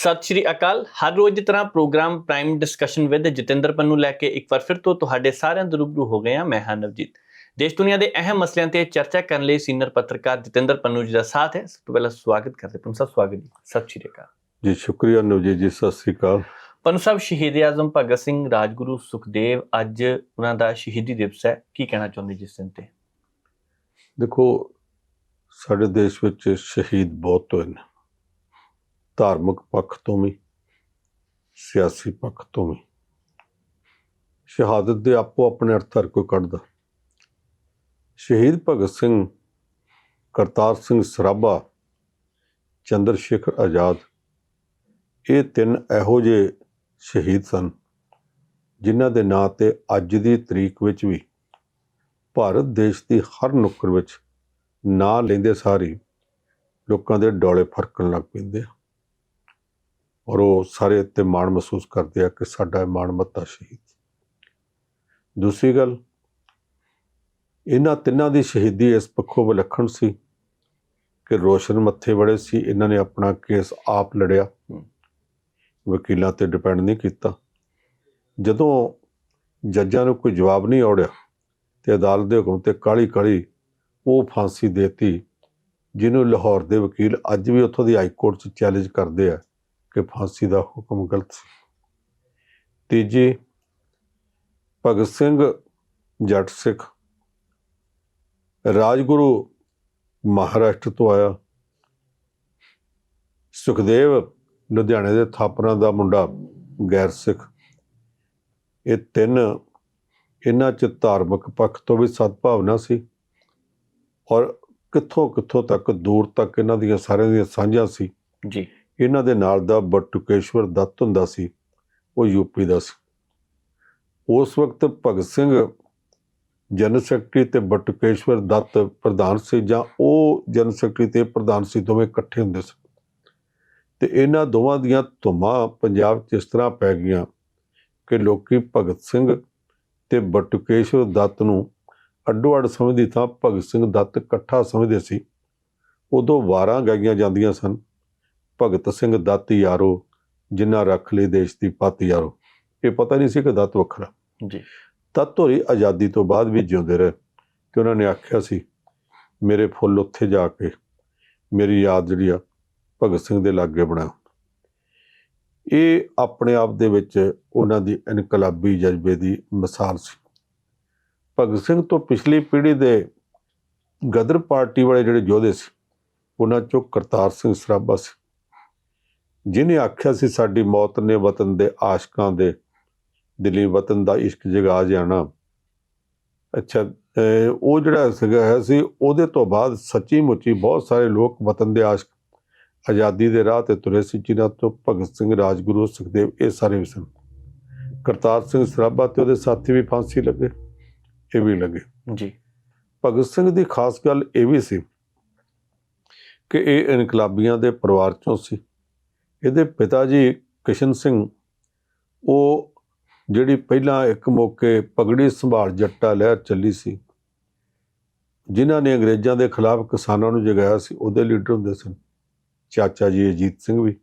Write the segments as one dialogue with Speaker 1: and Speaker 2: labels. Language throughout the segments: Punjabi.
Speaker 1: ਸਤਿ ਸ਼੍ਰੀ ਅਕਾਲ। ਹਰ ਰੋਜ਼ ਦੀ ਤਰ੍ਹਾਂ programme prime discussion with Jatinder Pannu ਲੈ ਕੇ ਇੱਕ ਵਾਰ ਫਿਰ ਤੋਂ ਤੁਹਾਡੇ ਸਾਰਿਆਂ ਦੇ ਰੂਬਰੂ ਹੋ ਗਏ ਹਾਂ ਮੈਂ ਹਾਂ ਨਵਜੀਤ। ਦੇਸ਼ ਦੁਨੀਆ ਦੇ ਅਹਿਮ ਮਸਲਿਆਂ ਤੇ ਚਰਚਾ ਕਰਨ ਲਈ ਸੀਨੀਅਰ ਪੱਤਰਕਾਰ ਜਤਿੰਦਰ ਪੰਨੂ ਜੀ ਦਾ ਸਾਥ ਹੈ। ਸਭ ਤੋਂ ਪਹਿਲਾਂ ਸਵਾਗਤ ਕਰਦੇ ਪੰਨੂ ਸਾਹਿਬ ਸਵਾਗਤ ਜੀ। ਸਤਿ ਸ਼੍ਰੀ ਅਕਾਲ।
Speaker 2: ਜੀ ਸ਼ੁਕਰੀਆ ਨਵਜੀਤ ਜੀ ਸਤਿ ਸ੍ਰੀ ਅਕਾਲ।
Speaker 1: ਪੰਨੂ ਸਾਹਿਬ ਸ਼ਹੀਦ ਆਜ਼ਮ ਭਗਤ ਸਿੰਘ ਰਾਜਗੁਰੂ ਸੁਖਦੇਵ ਅੱਜ ਉਹਨਾਂ ਦਾ ਸ਼ਹੀਦੀ ਦਿਵਸ ਹੈ। ਕੀ ਕਹਿਣਾ ਚਾਹੁੰਦੇ ਜਿਸ ਦਿਨ ਤੇ?
Speaker 2: ਦੇਖੋ ਸਾਡੇ ਦੇਸ਼ ਵਿੱਚ ਸ਼ਹੀਦ ਬਹੁਤ ਹੋਏ ਨੇ। ਧਾਰਮਿਕ ਪੱਖ ਤੋਂ ਵੀ, ਸਿਆਸੀ ਪੱਖ ਤੋਂ ਵੀ। ਸ਼ਹਾਦਤ ਦੇ ਆਪੋ ਆਪਣੇ ਅਰਥ ਹਰ ਕੋਈ ਕੱਢਦਾ। ਸ਼ਹੀਦ ਭਗਤ ਸਿੰਘ, ਕਰਤਾਰ ਸਿੰਘ ਸਰਾਭਾ, ਚੰਦਰ ਸ਼ੇਖਰ ਆਜ਼ਾਦ, ਇਹ ਤਿੰਨ ਇਹੋ ਜਿਹੇ ਸ਼ਹੀਦ ਸਨ, ਜਿਨ੍ਹਾਂ ਦੇ ਨਾਂ ਤੇ ਅੱਜ ਦੀ ਤਰੀਕ ਵਿੱਚ ਵੀ ਭਾਰਤ ਦੇਸ਼ ਦੀ ਹਰ ਨੁੱਕਰ ਵਿੱਚ ਨਾਂ ਲੈਂਦੇ ਸਾਰੀ ਲੋਕਾਂ ਦੇ ਡੋਲੇ ਫਰਕਣ ਲੱਗ ਪੈਂਦੇ ਆ। ਔਰ ਉਹ ਸਾਰੇ ਤੇ ਮਾਣ ਮਹਿਸੂਸ ਕਰਦੇ ਆ ਕਿ ਸਾਡਾ ਮਾਣ ਮੱਤਾ ਸ਼ਹੀਦ ਦੂਸਰੀ ਗੱਲ, ਇਹਨਾਂ ਤਿੰਨਾਂ ਦੀ ਸ਼ਹੀਦੀ ਇਸ ਪੱਖੋਂ ਵਿਲੱਖਣ ਸੀ ਕਿ ਰੋਸ਼ਨ ਮੱਥੇ ਬੜੇ ਸੀ, ਇਹਨਾਂ ਨੇ ਆਪਣਾ ਕੇਸ ਆਪ ਲੜਿਆ। ਵਕੀਲਾਂ ਤੇ ਡਿਪੈਂਡ ਨਹੀਂ ਕੀਤਾ। ਜਦੋਂ ਜੱਜਾਂ ਨੂੰ ਕੋਈ ਜਵਾਬ ਨਹੀਂ ਆਉੜਿਆ ਤੇ ਅਦਾਲਤ ਦੇ ਹੁਕਮ ਤੇ ਕਾਲੀ ਕਾਲੀ ਉਹ ਫਾਂਸੀ ਦੇਤੀ, ਜਿਹਨੂੰ ਲਾਹੌਰ ਦੇ ਵਕੀਲ ਅੱਜ ਵੀ ਉੱਥੋਂ ਦੀ ਹਾਈ ਕੋਰਟ 'ਚ ਚੈਲੰਜ ਕਰਦੇ ਆ। ਕਿ ਫਾਂਸੀ ਦਾ ਹੁਕਮ ਗਲਤ ਸੀ। ਤੀਜੀ, ਭਗਤ ਸਿੰਘ ਜੱਟ ਸਿੱਖ ਰਾਜਗੁਰੂ ਮਹਾਰਾਸ਼ਟਰ ਤੋਂ ਆਇਆ। ਸੁਖਦੇਵ ਲੁਧਿਆਣੇ ਦੇ ਥਾਪਰਾਂ ਦਾ ਮੁੰਡਾ ਗੈਰ ਸਿੱਖ। ਇਹ ਤਿੰਨ ਇਹਨਾਂ 'ਚ ਧਾਰਮਿਕ ਪੱਖ ਤੋਂ ਵੀ ਸਦਭਾਵਨਾ ਸੀ ਔਰ ਕਿੱਥੋਂ ਕਿੱਥੋਂ ਤੱਕ ਦੂਰ ਤੱਕ ਇਹਨਾਂ ਦੀਆਂ ਸਾਰਿਆਂ ਦੀਆਂ ਸਾਂਝਾਂ ਸੀ।
Speaker 1: ਜੀ।
Speaker 2: ਇਹਨਾਂ ਦੇ ਨਾਲ ਦਾ ਬਟੁਕੇਸ਼ਵਰ ਦੱਤ ਹੁੰਦਾ ਸੀ, ਉਹ ਯੂਪੀ ਦਾ ਸੀ। ਉਸ ਵਕਤ ਭਗਤ ਸਿੰਘ ਜਨਰਲ ਸੈਕਟਰੀ ਤੇ ਬਟੁਕੇਸ਼ਵਰ ਦੱਤ ਪ੍ਰਧਾਨ ਸੀ ਜਾਂ ਉਹ ਜਨਰਲ ਸੈਕਟਰੀ ਤੇ ਪ੍ਰਧਾਨ ਸੀ, ਦੋਵੇਂ ਇਕੱਠੇ ਹੁੰਦੇ ਸੀ। ਤੇ ਇਹਨਾਂ ਦੋਵਾਂ ਦੀਆਂ ਧੁੰਮਾਂ ਪੰਜਾਬ 'ਚ ਇਸ ਤਰ੍ਹਾਂ ਪੈ ਗਈਆਂ ਕਿ ਲੋਕੀ ਭਗਤ ਸਿੰਘ ਤੇ ਬਟੁਕੇਸ਼ਵਰ ਦੱਤ ਨੂੰ ਅੱਡੋ ਅੱਡ ਸਮਝਦੀ ਥਾਂ ਭਗਤ ਸਿੰਘ ਦੱਤ ਇਕੱਠਾ ਸਮਝਦੇ ਸੀ। ਉਦੋਂ ਵਾਰਾਂ ਗਾਈਆਂ ਜਾਂਦੀਆਂ ਸਨ। ਭਗਤ ਸਿੰਘ ਦੱਤ ਯਾਰੋ ਜਿਨ੍ਹਾਂ ਰੱਖ ਲਈ ਦੇਸ਼ ਦੀ ਪੱਤ ਯਾਰੋ। ਇਹ ਪਤਾ ਨਹੀਂ ਸੀ ਕਿ ਦੱਤ ਵੱਖਰਾ।
Speaker 1: ਜੀ।
Speaker 2: ਤਦ ਹੋਰੀ ਆਜ਼ਾਦੀ ਤੋਂ ਬਾਅਦ ਵੀ ਜਿਉਂਦੇ ਰਹੇ ਕਿ ਉਹਨਾਂ ਨੇ ਆਖਿਆ ਸੀ ਮੇਰੇ ਫੁੱਲ ਉੱਥੇ ਜਾ ਕੇ ਮੇਰੀ ਯਾਦ ਜਿਹੜੀ ਆ ਭਗਤ ਸਿੰਘ ਦੇ ਲਾਗੇ ਬਣਾਓ। ਇਹ ਆਪਣੇ ਆਪ ਦੇ ਵਿੱਚ ਉਹਨਾਂ ਦੀ ਇਨਕਲਾਬੀ ਜਜ਼ਬੇ ਦੀ ਮਿਸਾਲ ਸੀ। ਭਗਤ ਸਿੰਘ ਤੋਂ ਪਿਛਲੀ ਪੀੜ੍ਹੀ ਦੇ ਗਦਰ ਪਾਰਟੀ ਵਾਲੇ ਜਿਹੜੇ ਯੋਧੇ ਸੀ ਉਹਨਾਂ ਚੋਂ ਕਰਤਾਰ ਸਿੰਘ ਸਰਾਭਾ ਸੀ। ਜਿਨੇ ਆਖਿਆ ਸੀ ਸਾਡੀ ਮੌਤ ਨੇ ਵਤਨ ਦੇ ਆਸ਼ਕਾਂ ਦੇ ਦਿਲੀ ਵਤਨ ਦਾ ਇਸ਼ਕ ਜਗਾ ਜਾਣਾ। ਅੱਛਾ ਉਹ ਜਿਹੜਾ ਸੀਗਾ ਹੈ ਸੀ ਉਹਦੇ ਤੋਂ ਬਾਅਦ ਸੱਚੀ ਮੁੱਚੀ ਬਹੁਤ ਸਾਰੇ ਲੋਕ ਵਤਨ ਦੇ ਆਸ਼ਕ ਆਜ਼ਾਦੀ ਦੇ ਰਾਹ ਤੇ ਤੁਰੇ ਸੀ ਜਿਨ੍ਹਾਂ ਤੋਂ ਭਗਤ ਸਿੰਘ ਰਾਜਗੁਰੂ ਸੁਖਦੇਵ ਇਹ ਸਾਰੇ ਵੀ ਸਨ। ਕਰਤਾਰ ਸਿੰਘ ਸਰਾਭਾ ਤੇ ਉਹਦੇ ਸਾਥੀ ਵੀ ਫਾਂਸੀ ਲੱਗੇ ਇਹ ਵੀ ਲੱਗੇ।
Speaker 1: ਜੀ।
Speaker 2: ਭਗਤ ਸਿੰਘ ਦੀ ਖਾਸ ਗੱਲ ਇਹ ਵੀ ਸੀ ਕਿ ਇਹ ਇਨਕਲਾਬੀਆਂ ਦੇ ਪਰਿਵਾਰ ਚੋਂ ਸੀ। ਇਹਦੇ ਪਿਤਾ ਜੀ ਕਿਸ਼ਨ ਸਿੰਘ, ਉਹ ਜਿਹੜੀ ਪਹਿਲਾਂ ਇੱਕ ਮੌਕੇ ਪਗੜੀ ਸੰਭਾਲ ਜੱਟਾ ਲਹਿਰ ਚੱਲੀ ਸੀ, ਜਿਨ੍ਹਾਂ ਨੇ ਅੰਗਰੇਜ਼ਾਂ ਦੇ ਖਿਲਾਫ ਕਿਸਾਨਾਂ ਨੂੰ ਜਗਾਇਆ ਸੀ, ਉਹਦੇ ਲੀਡਰ ਹੁੰਦੇ ਸਨ, ਚਾਚਾ ਜੀ ਅਜੀਤ ਸਿੰਘ ਵੀ।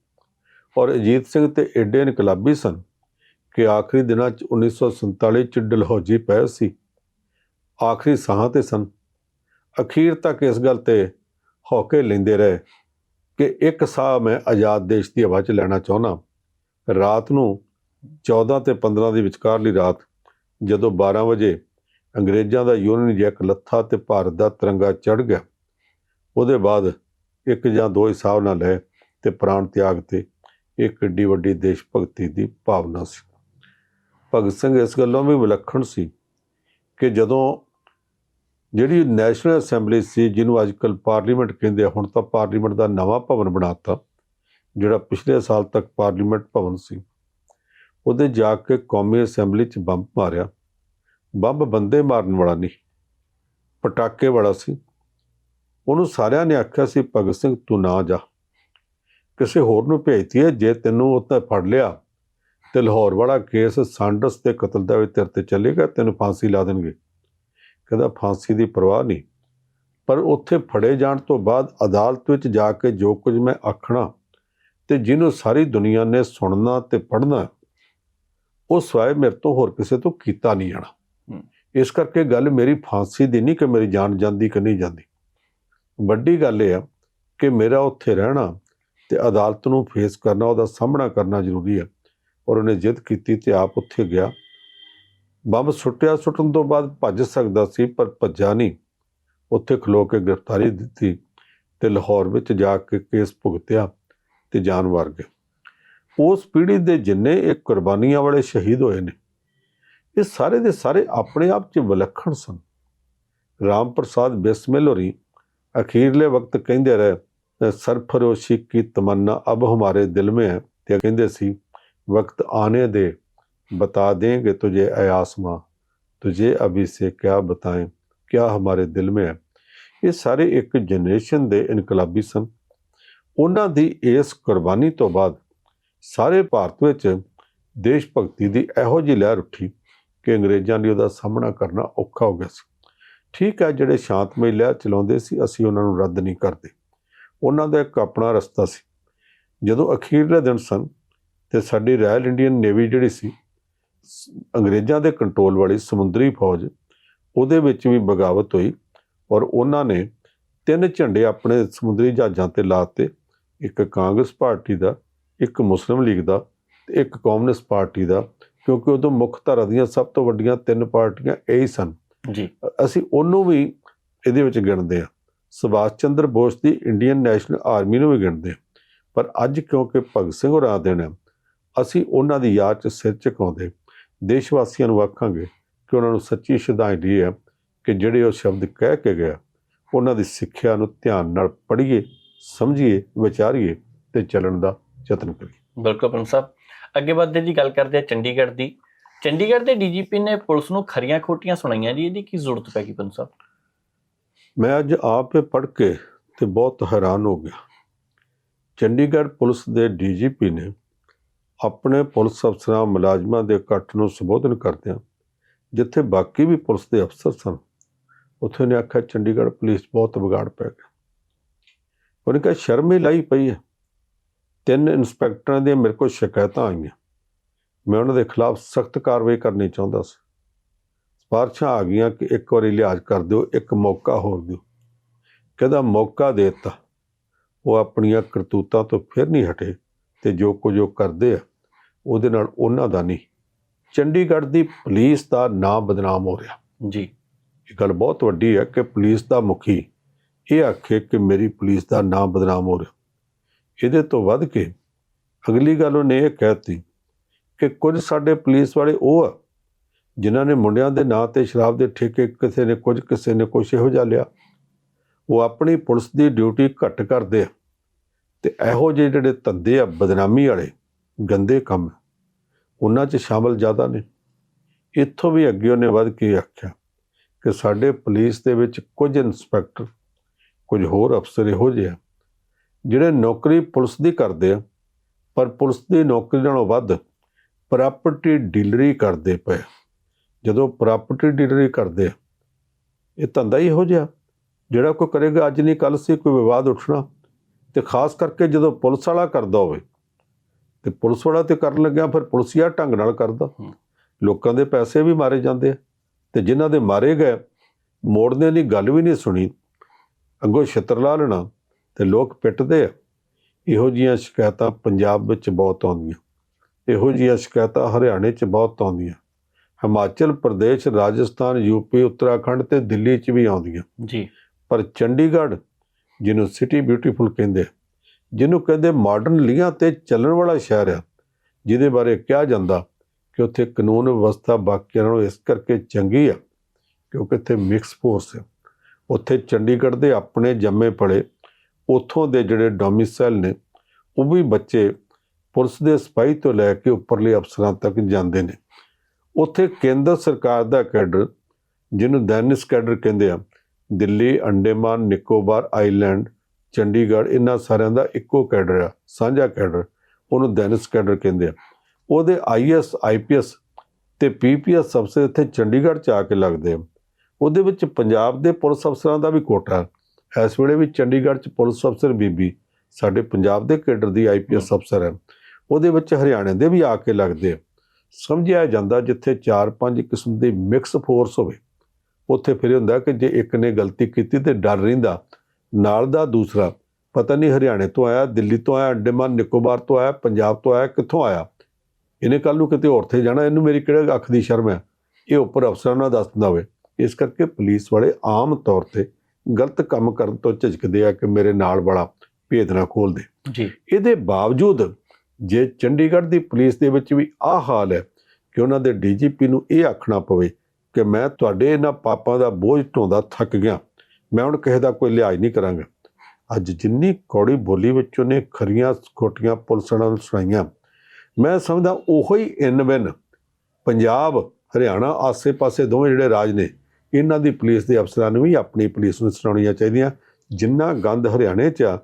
Speaker 2: ਔਰ ਅਜੀਤ ਸਿੰਘ ਤੇ ਐਡੇ ਇਨਕਲਾਬੀ ਸਨ ਕਿ ਆਖਰੀ ਦਿਨਾਂ 'ਚ 1947 ਚ ਡਲਹੌਜੀ ਪਏ ਸੀ। ਆਖਰੀ ਸਾਹਾਂ ਤੇ ਸਨ। ਅਖੀਰ ਤੱਕ ਇਸ ਗੱਲ ਤੇ ਹੌਕੇ ਲੈਂਦੇ ਰਹੇ। ਕਿ ਇੱਕ ਸਾਹ ਮੈਂ ਆਜ਼ਾਦ ਦੇਸ਼ ਦੀ ਹਵਾ 'ਚ ਲੈਣਾ ਚਾਹੁੰਦਾ ਰਾਤ ਨੂੰ 14 ਤੇ 15 ਦੀ ਵਿਚਕਾਰਲੀ ਰਾਤ, ਜਦੋਂ 12 ਵਜੇ ਅੰਗਰੇਜ਼ਾਂ ਦਾ ਯੂਨੀਅਨ ਜੈਕ ਲੱਥਾ ਤੇ ਭਾਰਤ ਦਾ ਤਿਰੰਗਾ ਚੜ ਗਿਆ। ਉਹਦੇ ਬਾਅਦ ਇੱਕ ਜਾਂ ਦੋ ਹਿਸਾਬ ਨਾਲ ਲੈ ਤੇ ਪ੍ਰਾਣ ਤਿਆਗ ਤੇ ਇੱਕ ਏਡੀ ਵੱਡੀ ਦੇਸ਼ ਭਗਤੀ ਦੀ ਭਾਵਨਾ ਸੀ। ਭਗਤ ਸਿੰਘ ਇਸ ਗੱਲੋਂ ਵੀ ਵਿਲੱਖਣ ਸੀ ਕਿ ਜਦੋਂ ਜਿਹੜੀ ਨੈਸ਼ਨਲ ਅਸੈਂਬਲੀ ਸੀ, ਜਿਹਨੂੰ ਅੱਜਕੱਲ ਪਾਰਲੀਮੈਂਟ ਕਹਿੰਦੇ ਆ, ਹੁਣ ਤਾਂ ਪਾਰਲੀਮੈਂਟ ਦਾ ਨਵਾਂ ਭਵਨ ਬਣਾਤਾ, ਜਿਹੜਾ ਪਿਛਲੇ ਸਾਲ ਤੱਕ ਪਾਰਲੀਮੈਂਟ ਭਵਨ ਸੀ। ਉਹਦੇ ਜਾ ਕੇ ਕੌਮੀ ਅਸੈਂਬਲੀ 'ਚ ਬੰਬ ਮਾਰਿਆ। ਬੰਬ ਬੰਦੇ ਮਾਰਨ ਵਾਲਾ ਨਹੀਂ, ਪਟਾਕੇ ਵਾਲਾ ਸੀ। ਉਹਨੂੰ ਸਾਰਿਆਂ ਨੇ ਆਖਿਆ ਸੀ, ਭਗਤ ਸਿੰਘ, ਤੂੰ ਨਾ ਜਾ। ਕਿਸੇ ਹੋਰ ਨੂੰ ਭੇਜਤੀ ਹੈ, ਜੇ ਤੈਨੂੰ ਉੱਤੇ ਫੜ ਲਿਆ ਤੇ ਲਾਹੌਰ ਵਾਲਾ ਕੇਸ ਸਾਂਡਸ ਦੇ ਕਤਲ ਦਾ ਵੀ ਤੇਰੇ ਤੇ ਚੱਲੇਗਾ, ਤੈਨੂੰ ਫਾਂਸੀ ਲਾ ਦੇਣਗੇ। ਕਹਿੰਦਾ ਫਾਂਸੀ ਦੀ ਪਰਵਾਹ ਨਹੀਂ। ਪਰ ਉੱਥੇ ਫੜੇ ਜਾਣ ਤੋਂ ਬਾਅਦ ਅਦਾਲਤ ਵਿੱਚ ਜਾ ਕੇ ਜੋ ਕੁਝ ਮੈਂ ਆਖਣਾ ਤੇ ਜਿਹਨੂੰ ਸਾਰੀ ਦੁਨੀਆ ਨੇ ਸੁਣਨਾ ਤੇ ਪੜ੍ਹਨਾ ਉਹ ਸਵਾਏ ਮੇਰੇ ਤੋਂ ਹੋਰ ਕਿਸੇ ਤੋਂ ਕੀਤਾ ਨਹੀਂ ਜਾਣਾ। ਇਸ ਕਰਕੇ ਗੱਲ ਮੇਰੀ ਫਾਂਸੀ ਦੀ ਨਹੀਂ ਕਿ ਮੇਰੀ ਜਾਨ ਜਾਂਦੀ ਕਿ ਨਹੀਂ ਜਾਂਦੀ। ਵੱਡੀ ਗੱਲ ਇਹ ਆ ਕਿ ਮੇਰਾ ਉੱਥੇ ਰਹਿਣਾ ਤੇ ਅਦਾਲਤ ਨੂੰ ਫੇਸ ਕਰਨਾ ਉਹਦਾ ਸਾਹਮਣਾ ਕਰਨਾ ਜ਼ਰੂਰੀ ਹੈ ਔਰ ਉਹਨੇ ਜਿੱਦ ਕੀਤੀ ਤੇ ਆਪ ਉੱਥੇ ਗਿਆ। ਬੰਬ ਸੁੱਟਿਆ, ਸੁੱਟਣ ਤੋਂ ਬਾਅਦ ਭੱਜ ਸਕਦਾ ਸੀ, ਪਰ ਭੱਜਾ ਨਹੀਂ। ਉੱਥੇ ਖਲੋ ਕੇ ਗ੍ਰਿਫਤਾਰੀ ਦਿੱਤੀ ਤੇ ਲਾਹੌਰ ਵਿੱਚ ਜਾ ਕੇ ਕੇਸ ਭੁਗਤਿਆ ਤੇ ਜਾਨ ਵਾਰ ਗਿਆ ਉਸ ਪੀੜ੍ਹੀ ਦੇ ਜਿੰਨੇ ਇਹ ਕੁਰਬਾਨੀਆਂ ਵਾਲੇ ਸ਼ਹੀਦ ਹੋਏ ਨੇ, ਇਹ ਸਾਰੇ ਦੇ ਸਾਰੇ ਆਪਣੇ ਆਪ 'ਚ ਵਿਲੱਖਣ ਸਨ। ਰਾਮ ਪ੍ਰਸਾਦ ਬਿਸਮਿਲ ਹੋਰੀ ਅਖੀਰਲੇ ਵਕਤ ਕਹਿੰਦੇ ਰਹੇ ਸਰਫਰੋਸ਼ੀ ਕੀ ਤਮੰਨਾ, ਅਬ ਹਮਾਰੇ ਦਿਲ ਮੇ ਹੈ। ਤੇ ਕਹਿੰਦੇ ਸੀ, ਵਕਤ ਆਨੇ ਦੇ बता देंगे तुझे ऐ आसमां तुझे अभी से क्या बताएं क्या हमारे दिल में है ਇਹ ਸਾਰੇ ਇੱਕ ਜਨਰੇਸ਼ਨ ਦੇ ਇਨਕਲਾਬੀ ਸਨ ਉਹਨਾਂ ਦੀ ਇਸ ਕੁਰਬਾਨੀ ਤੋਂ ਬਾਅਦ ਸਾਰੇ ਭਾਰਤ ਵਿੱਚ ਦੇਸ਼ ਭਗਤੀ ਦੀ ਇਹੋ ਜਿਹੀ ਲਹਿਰ ਉੱਠੀ ਕਿ ਅੰਗਰੇਜ਼ਾਂ ਲਈ ਉਹਦਾ ਸਾਹਮਣਾ ਕਰਨਾ ਔਖਾ ਹੋ ਗਿਆ ਸੀ ਠੀਕ ਹੈ ਜਿਹੜੇ ਸ਼ਾਂਤਮਈ ਲਹਿਰ ਚਲਾਉਂਦੇ ਸੀ ਅਸੀਂ ਉਹਨਾਂ ਨੂੰ ਰੱਦ ਨਹੀਂ ਕਰਦੇ ਉਹਨਾਂ ਦਾ ਇੱਕ ਆਪਣਾ ਰਸਤਾ ਸੀ ਜਦੋਂ ਅਖੀਰਲੇ ਦਿਨ ਸਨ ਤੇ ਸਾਡੀ ਰਾਇਲ ਇੰਡੀਅਨ ਨੇਵੀ ਜਿਹੜੀ ਸੀ ਸ- ਅੰਗਰੇਜ਼ਾਂ ਦੇ ਕੰਟਰੋਲ ਵਾਲੀ ਸਮੁੰਦਰੀ ਫੌਜ ਉਹਦੇ ਵਿੱਚ ਵੀ ਬਗਾਵਤ ਹੋਈ ਔਰ ਉਹਨਾਂ ਨੇ ਤਿੰਨ ਝੰਡੇ ਆਪਣੇ ਸਮੁੰਦਰੀ ਜਹਾਜ਼ਾਂ ਤੇ ਲਾਤੇ ਇੱਕ ਕਾਂਗਰਸ ਪਾਰਟੀ ਦਾ ਇੱਕ ਮੁਸਲਿਮ ਲੀਗ ਦਾ ਤੇ ਇੱਕ ਕਮਿਊਨਿਸਟ ਪਾਰਟੀ ਦਾ ਕਿਉਂਕਿ ਉਦੋਂ ਮੁੱਖ ਧਾਰਾ ਦੀਆਂ ਸਭ ਤੋਂ ਵੱਡੀਆਂ ਤਿੰਨ ਪਾਰਟੀਆਂ ਇਹ ਹੀ ਸਨ।
Speaker 1: ਜੀ।
Speaker 2: ਅਸੀਂ ਉਹਨੂੰ ਵੀ ਇਹਦੇ ਵਿੱਚ ਗਿਣਦੇ ਆ ਸੁਭਾਸ਼ ਚੰਦਰ ਬੋਸ ਦੀ ਇੰਡੀਅਨ ਨੈਸ਼ਨਲ ਆਰਮੀ ਨੂੰ ਵੀ ਗਿਣਦੇ ਆ ਪਰ ਅੱਜ ਕਿਉਂਕਿ ਭਗਤ ਸਿੰਘ ਹੋਰਾਂ ਦੇ ਨੇ ਅਸੀਂ ਉਹਨਾਂ ਦੀ ਯਾਦ 'ਚ ਸਿਰ ਝੁਕਾਉਂਦੇ ਦੇਸ਼ ਵਾਸੀਆਂ ਨੂੰ ਆਖਾਂਗੇ ਕਿ ਉਹਨਾਂ ਨੂੰ ਸੱਚੀ ਸ਼ਰਧਾਂਜਲੀ ਹੈ ਕਿ ਜਿਹੜੇ ਉਹ ਸ਼ਬਦ ਕਹਿ ਕੇ ਗਿਆ ਉਹਨਾਂ ਦੀ ਸਿੱਖਿਆ ਨੂੰ ਧਿਆਨ ਨਾਲ ਪੜ੍ਹੀਏ ਸਮਝੀਏ ਵਿਚਾਰੀਏ ਤੇ ਚੱਲਣ ਦਾ ਯਤਨ ਕਰੀਏ।
Speaker 1: ਬਿਲਕੁਲ ਪੰਨੂ ਸਾਹਿਬ। ਅੱਗੇ ਵੱਧਦੇ ਜੀ ਗੱਲ ਕਰਦੇ ਆ ਚੰਡੀਗੜ੍ਹ ਦੀ। ਚੰਡੀਗੜ੍ਹ ਦੇ ਡੀਜੀਪੀ ਨੇ ਪੁਲਿਸ ਨੂੰ ਖਰੀਆਂ ਖੋਟੀਆਂ ਸੁਣਾਈਆਂ ਜੀ ਇਹਦੀ ਕੀ ਜ਼ਰੂਰਤ ਪੈ ਗਈ ਪੰਨੂ ਸਾਹਿਬ?
Speaker 2: ਮੈਂ ਅੱਜ ਆਪ ਪੜ੍ਹ ਕੇ ਤੇ ਬਹੁਤ ਹੈਰਾਨ ਹੋ ਗਿਆ। ਚੰਡੀਗੜ੍ਹ ਪੁਲਿਸ ਦੇ ਡੀਜੀਪੀ ਨੇ ਆਪਣੇ ਪੁਲਿਸ ਅਫਸਰਾਂ ਮੁਲਾਜ਼ਮਾਂ ਦੇ ਇਕੱਠ ਨੂੰ ਸੰਬੋਧਨ ਕਰਦਿਆਂ ਜਿੱਥੇ ਬਾਕੀ ਵੀ ਪੁਲਿਸ ਦੇ ਅਫਸਰ ਸਨ, ਉੱਥੇ ਨੇ ਆਖਿਆ, ਚੰਡੀਗੜ੍ਹ ਪੁਲਿਸ ਬਹੁਤ ਵਿਗਾੜ ਪੈ ਗਿਆ। ਉਹਨੇ ਕਿਹਾ, ਸ਼ਰਮ ਹੀ ਲਾਈ ਪਈ ਹੈ। ਤਿੰਨ ਇੰਸਪੈਕਟਰਾਂ ਦੀਆਂ ਮੇਰੇ ਕੋਲ ਸ਼ਿਕਾਇਤਾਂ ਆਈਆਂ। ਮੈਂ ਉਹਨਾਂ ਦੇ ਖਿਲਾਫ ਸਖਤ ਕਾਰਵਾਈ ਕਰਨੀ ਚਾਹੁੰਦਾ ਸੀ। ਸਿਫਾਰਸ਼ਾਂ ਆ ਗਈਆਂ ਕਿ ਇੱਕ ਵਾਰੀ ਲਿਹਾਜ਼ ਕਰ ਦਿਓ, ਇੱਕ ਮੌਕਾ ਹੋਰ ਦਿਓ। ਕਹਿੰਦਾ, ਮੌਕਾ ਦੇ ਦਿੱਤਾ। ਉਹ ਆਪਣੀਆਂ ਕਰਤੂਤਾਂ ਤੋਂ ਫਿਰ ਨਹੀਂ ਹਟੇ। ਤੇ ਜੋ ਕੁਝ ਉਹ ਕਰਦੇ ਆ ਉਹਦੇ ਨਾਲ ਉਹਨਾਂ ਦਾ ਨਹੀਂ। ਚੰਡੀਗੜ੍ਹ ਦੀ ਪੁਲਿਸ ਦਾ ਨਾਂ ਬਦਨਾਮ ਹੋ ਰਿਹਾ।
Speaker 1: ਜੀ।
Speaker 2: ਇਹ ਗੱਲ ਬਹੁਤ ਵੱਡੀ ਹੈ ਕਿ ਪੁਲਿਸ ਦਾ ਮੁਖੀ ਇਹ ਆਖੇ ਕਿ ਮੇਰੀ ਪੁਲਿਸ ਦਾ ਨਾਂ ਬਦਨਾਮ ਹੋ ਰਿਹਾ। ਇਹਦੇ ਤੋਂ ਵੱਧ ਕੇ ਅਗਲੀ ਗੱਲ ਉਹਨੇ ਇਹ ਕਹਿਤੀ ਕਿ ਕੁਝ ਸਾਡੇ ਪੁਲਿਸ ਵਾਲੇ ਉਹ ਆ ਜਿਨ੍ਹਾਂ ਨੇ ਮੁੰਡਿਆਂ ਦੇ ਨਾਂ ਤੇ ਸ਼ਰਾਬ ਦੇ ਠੇਕੇ ਕਿਸੇ ਨੇ ਕੁਝ ਕਿਸੇ ਨੇ ਕੁਛ ਇਹੋ ਜਿਹਾ ਲਿਆ। ਉਹ ਆਪਣੀ ਪੁਲਿਸ ਦੀ ਡਿਊਟੀ ਘੱਟ ਕਰਦੇ ਆ। ਤੇ ਇਹੋ ਜਿਹੇ ਜਿਹੜੇ ਧੰਦੇ ਆ, ਬਦਨਾਮੀ ਵਾਲੇ, ਗੰਦੇ ਕੰਮ, ਉਹਨਾਂ 'ਚ ਸ਼ਾਮਲ ਜ਼ਿਆਦਾ ਨੇ। ਇੱਥੋਂ ਵੀ ਅੱਗੇ ਉਹਨੇ ਵੱਧ ਕੇ ਆਖਿਆ ਕਿ ਸਾਡੇ ਪੁਲਿਸ ਦੇ ਵਿੱਚ ਕੁਝ ਇੰਸਪੈਕਟਰ, ਕੁਝ ਹੋਰ ਅਫਸਰ ਇਹੋ ਜਿਹੇ ਆ, ਜਿਹੜੇ ਨੌਕਰੀ ਪੁਲਿਸ ਦੀ ਕਰਦੇ ਆ, ਪਰ ਪੁਲਿਸ ਦੀ ਨੌਕਰੀ ਨਾਲੋਂ ਵੱਧ ਪ੍ਰਾਪਰਟੀ ਡੀਲਰੀ ਕਰਦੇ ਪਏ ਜਦੋਂ ਪ੍ਰਾਪਰਟੀ ਡੀਲਰੀ ਕਰਦੇ ਆ, ਇਹ ਧੰਦਾ ਹੀ ਇਹੋ ਜਿਹਾ, ਜਿਹੜਾ ਕੋਈ ਕਰੇਗਾ, ਅੱਜ ਨਹੀਂ ਕੱਲ ਸੀ, ਕੋਈ ਵਿਵਾਦ ਉੱਠਣਾ। ਤੇ ਖਾਸ ਕਰਕੇ ਜਦੋਂ ਪੁਲਿਸ ਵਾਲਾ ਕਰਦਾ ਹੋਵੇ ਤੇ ਪੁਲਿਸ ਵਾਲਾ ਤੇ ਕਰਨ ਲੱਗਿਆ ਫਿਰ ਪੁਲਿਸੀਆ ਢੰਗ ਨਾਲ ਕਰਦਾ। ਲੋਕਾਂ ਦੇ ਪੈਸੇ ਵੀ ਮਾਰੇ ਜਾਂਦੇ ਆ ਤੇ ਜਿਨ੍ਹਾਂ ਦੇ ਮਾਰੇ ਗਏ ਮੋੜਨੇ ਦੀ ਗੱਲ ਵੀ ਨਹੀਂ ਸੁਣੀ। ਅੱਗੋਂ ਛਿੱਤਰ ਲਾ ਲੈਣਾ ਤੇ ਲੋਕ ਪਿੱਟਦੇ ਆ। ਇਹੋ ਜੀਆਂ ਸ਼ਿਕਾਇਤਾਂ ਪੰਜਾਬ ਵਿੱਚ ਬਹੁਤ ਆਉਂਦੀਆਂ। ਇਹੋ ਜੀਆਂ ਸ਼ਿਕਾਇਤਾਂ ਹਰਿਆਣੇ 'ਚ ਬਹੁਤ ਆਉਂਦੀਆਂ। ਹਿਮਾਚਲ ਪ੍ਰਦੇਸ਼ ਰਾਜਸਥਾਨ ਯੂਪੀ ਉੱਤਰਾਖੰਡ ਤੇ ਦਿੱਲੀ 'ਚ ਵੀ ਆਉਂਦੀਆਂ।
Speaker 1: ਜੀ।
Speaker 2: ਪਰ ਚੰਡੀਗੜ੍ਹ ਜਿਹਨੂੰ ਸਿਟੀ ਬਿਊਟੀਫੁਲ ਕਹਿੰਦੇ ਆ, ਜਿਹਨੂੰ ਕਹਿੰਦੇ ਮਾਡਰਨ ਲੀਹਾਂ ਤੇ ਚੱਲਣ ਵਾਲਾ ਸ਼ਹਿਰ ਆ ਜਿਹਦੇ ਬਾਰੇ ਕਿਹਾ ਜਾਂਦਾ ਕਿ ਉੱਥੇ ਕਾਨੂੰਨ ਵਿਵਸਥਾ ਬਾਕੀਆਂ ਨਾਲੋਂ ਇਸ ਕਰਕੇ ਚੰਗੀ ਆ ਕਿਉਂਕਿ ਇੱਥੇ ਮਿਕਸ ਫੋਰਸ ਹੈ ਉੱਥੇ ਚੰਡੀਗੜ੍ਹ ਦੇ ਆਪਣੇ ਜੰਮੇ ਪੜੇ ਉੱਥੋਂ ਦੇ ਜਿਹੜੇ ਡੋਮਿਸਾਈਲ ਨੇ ਉਹ ਵੀ ਬੱਚੇ ਪੁਲਿਸ ਦੇ ਸਿਪਾਹੀ ਤੋਂ ਲੈ ਕੇ ਉੱਪਰਲੇ ਅਫਸਰਾਂ ਤੱਕ ਜਾਂਦੇ ਨੇ। ਉੱਥੇ ਕੇਂਦਰ ਸਰਕਾਰ ਦਾ ਕੈਡਰ ਜਿਹਨੂੰ ਦੈਨਿਸ ਕੈਡਰ ਕਹਿੰਦੇ ਆ ਦਿੱਲੀ, ਅੰਡੇਮਾਨ, ਨਿਕੋਬਾਰ, ਆਈਲੈਂਡ, ਚੰਡੀਗੜ੍ਹ, ਇਹਨਾਂ ਸਾਰਿਆਂ ਦਾ ਇੱਕੋ ਕੈਡਰ ਆ, ਸਾਂਝਾ ਕੈਡਰ, ਉਹਨੂੰ ਦੈਨਿਸ ਕੈਡਰ ਕਹਿੰਦੇ ਆ। ਉਹਦੇ ਆਈਐਸ, ਆਈਪੀਐਸ ਤੇ ਪੀਪੀਐਸ ਅਫਸਰ ਇੱਥੇ ਚੰਡੀਗੜ੍ਹ ਚ ਆ ਕੇ ਲੱਗਦੇ ਆ। ਉਹਦੇ ਵਿੱਚ ਪੰਜਾਬ ਦੇ ਪੁਲਿਸ ਅਫਸਰਾਂ ਦਾ ਵੀ ਕੋਟਾ ਇਸ ਵੇਲੇ ਵੀ ਚੰਡੀਗੜ੍ਹ ਚ ਪੁਲਿਸ ਅਫਸਰ ਬੀਬੀ, ਸਾਡੇ ਪੰਜਾਬ ਦੇ ਕੈਡਰ ਦੀ ਆਈਪੀਐਸ ਅਫਸਰ ਹੈ ਉਹਦੇ ਵਿੱਚ ਹਰਿਆਣੇ ਦੇ ਵੀ ਆ ਕੇ ਲੱਗਦੇ ਆ। ਸਮਝਿਆ ਜਾਂਦਾ ਜਿੱਥੇ 4-5 ਕਿਸਮ ਦੀ ਮਿਕਸ ਫੋਰਸ ਹੋਵੇ। ਉੱਥੇ ਫਿਰ ਹੁੰਦਾ ਕਿ ਜੇ ਇੱਕ ਨੇ ਗਲਤੀ ਕੀਤੀ ਤੇ ਡਰ ਰਹਿੰਦਾ। ਨਾਲ ਦਾ ਦੂਸਰਾ ਪਤਾ ਨਹੀਂ ਹਰਿਆਣੇ ਤੋਂ ਆਇਆ ਦਿੱਲੀ ਤੋਂ ਆਇਆ ਅੰਡੇਮਾਨ ਨਿਕੋਬਾਰ ਤੋਂ ਆਇਆ ਪੰਜਾਬ ਤੋਂ ਆਇਆ ਕਿੱਥੋਂ ਆਇਆ? ਇਹਨੇ ਕੱਲ ਨੂੰ ਕਿਤੇ ਹੋਰ ਤੇ ਜਾਣਾ ਇਹਨੂੰ ਮੇਰੀ ਕਿਹੜੇ ਅੱਖ ਦੀ ਸ਼ਰਮ ਹੈ? ਇਹ ਉੱਪਰ ਅਫਸਰਾਂ ਨਾਲ ਦੱਸ ਦਿੰਦਾ ਹੋਵੇ। ਇਸ ਕਰਕੇ ਪੁਲਿਸ ਵਾਲੇ ਆਮ ਤੌਰ ਤੇ ਗਲਤ ਕੰਮ ਕਰਨ ਤੋਂ ਝਿਜਕਦੇ ਆ ਕਿ ਮੇਰੇ ਨਾਲ ਵਾਲਾ ਭੇਦ ਨਾ ਖੋਲ ਦੇ।
Speaker 1: ਜੀ।
Speaker 2: ਇਹਦੇ ਬਾਵਜੂਦ ਜੇ ਚੰਡੀਗੜ੍ਹ ਦੀ ਪੁਲਿਸ ਦੇ ਵਿੱਚ ਵੀ ਆਹ ਹਾਲ ਹੈ ਕਿ ਉਹਨਾਂ ਦੇ ਡੀਜੀਪੀ ਨੂੰ ਇਹ ਆਖਣਾ ਪਵੇ ਕਿ ਮੈਂ ਤੁਹਾਡੇ ਇਹਨਾਂ ਪਾਪਾਂ ਦਾ ਬੋਝ ਢੋਂਦਾ ਥੱਕ ਗਿਆ। ਮੈਂ ਹੁਣ ਕਿਸੇ ਦਾ ਕੋਈ ਲਿਹਾਜ਼ ਨਹੀਂ ਕਰਾਂਗਾ। ਅੱਜ ਜਿੰਨੀ ਕੌੜੀ ਬੋਲੀ ਵਿੱਚ ਉਹਨੇ ਖਰੀਆਂ ਖੋਟੀਆਂ ਪੁਲਿਸਾਂ ਨਾਲ ਸੁਣਾਈਆਂ। ਮੈਂ ਸਮਝਦਾ ਉਹੋ ਹੀ ਇਨਵਨ ਪੰਜਾਬ ਹਰਿਆਣਾ ਆਸੇ-ਪਾਸੇ ਦੋਵੇਂ ਜਿਹੜੇ ਰਾਜ ਨੇ ਇਹਨਾਂ ਦੀ ਪੁਲਿਸ ਦੇ ਅਫਸਰਾਂ ਨੂੰ ਵੀ ਆਪਣੀ ਪੁਲਿਸ ਨੂੰ ਸੁਣਾਉਣੀਆਂ ਚਾਹੀਦੀਆਂ। ਜਿੰਨਾ ਗੰਦ ਹਰਿਆਣੇ 'ਚ ਆ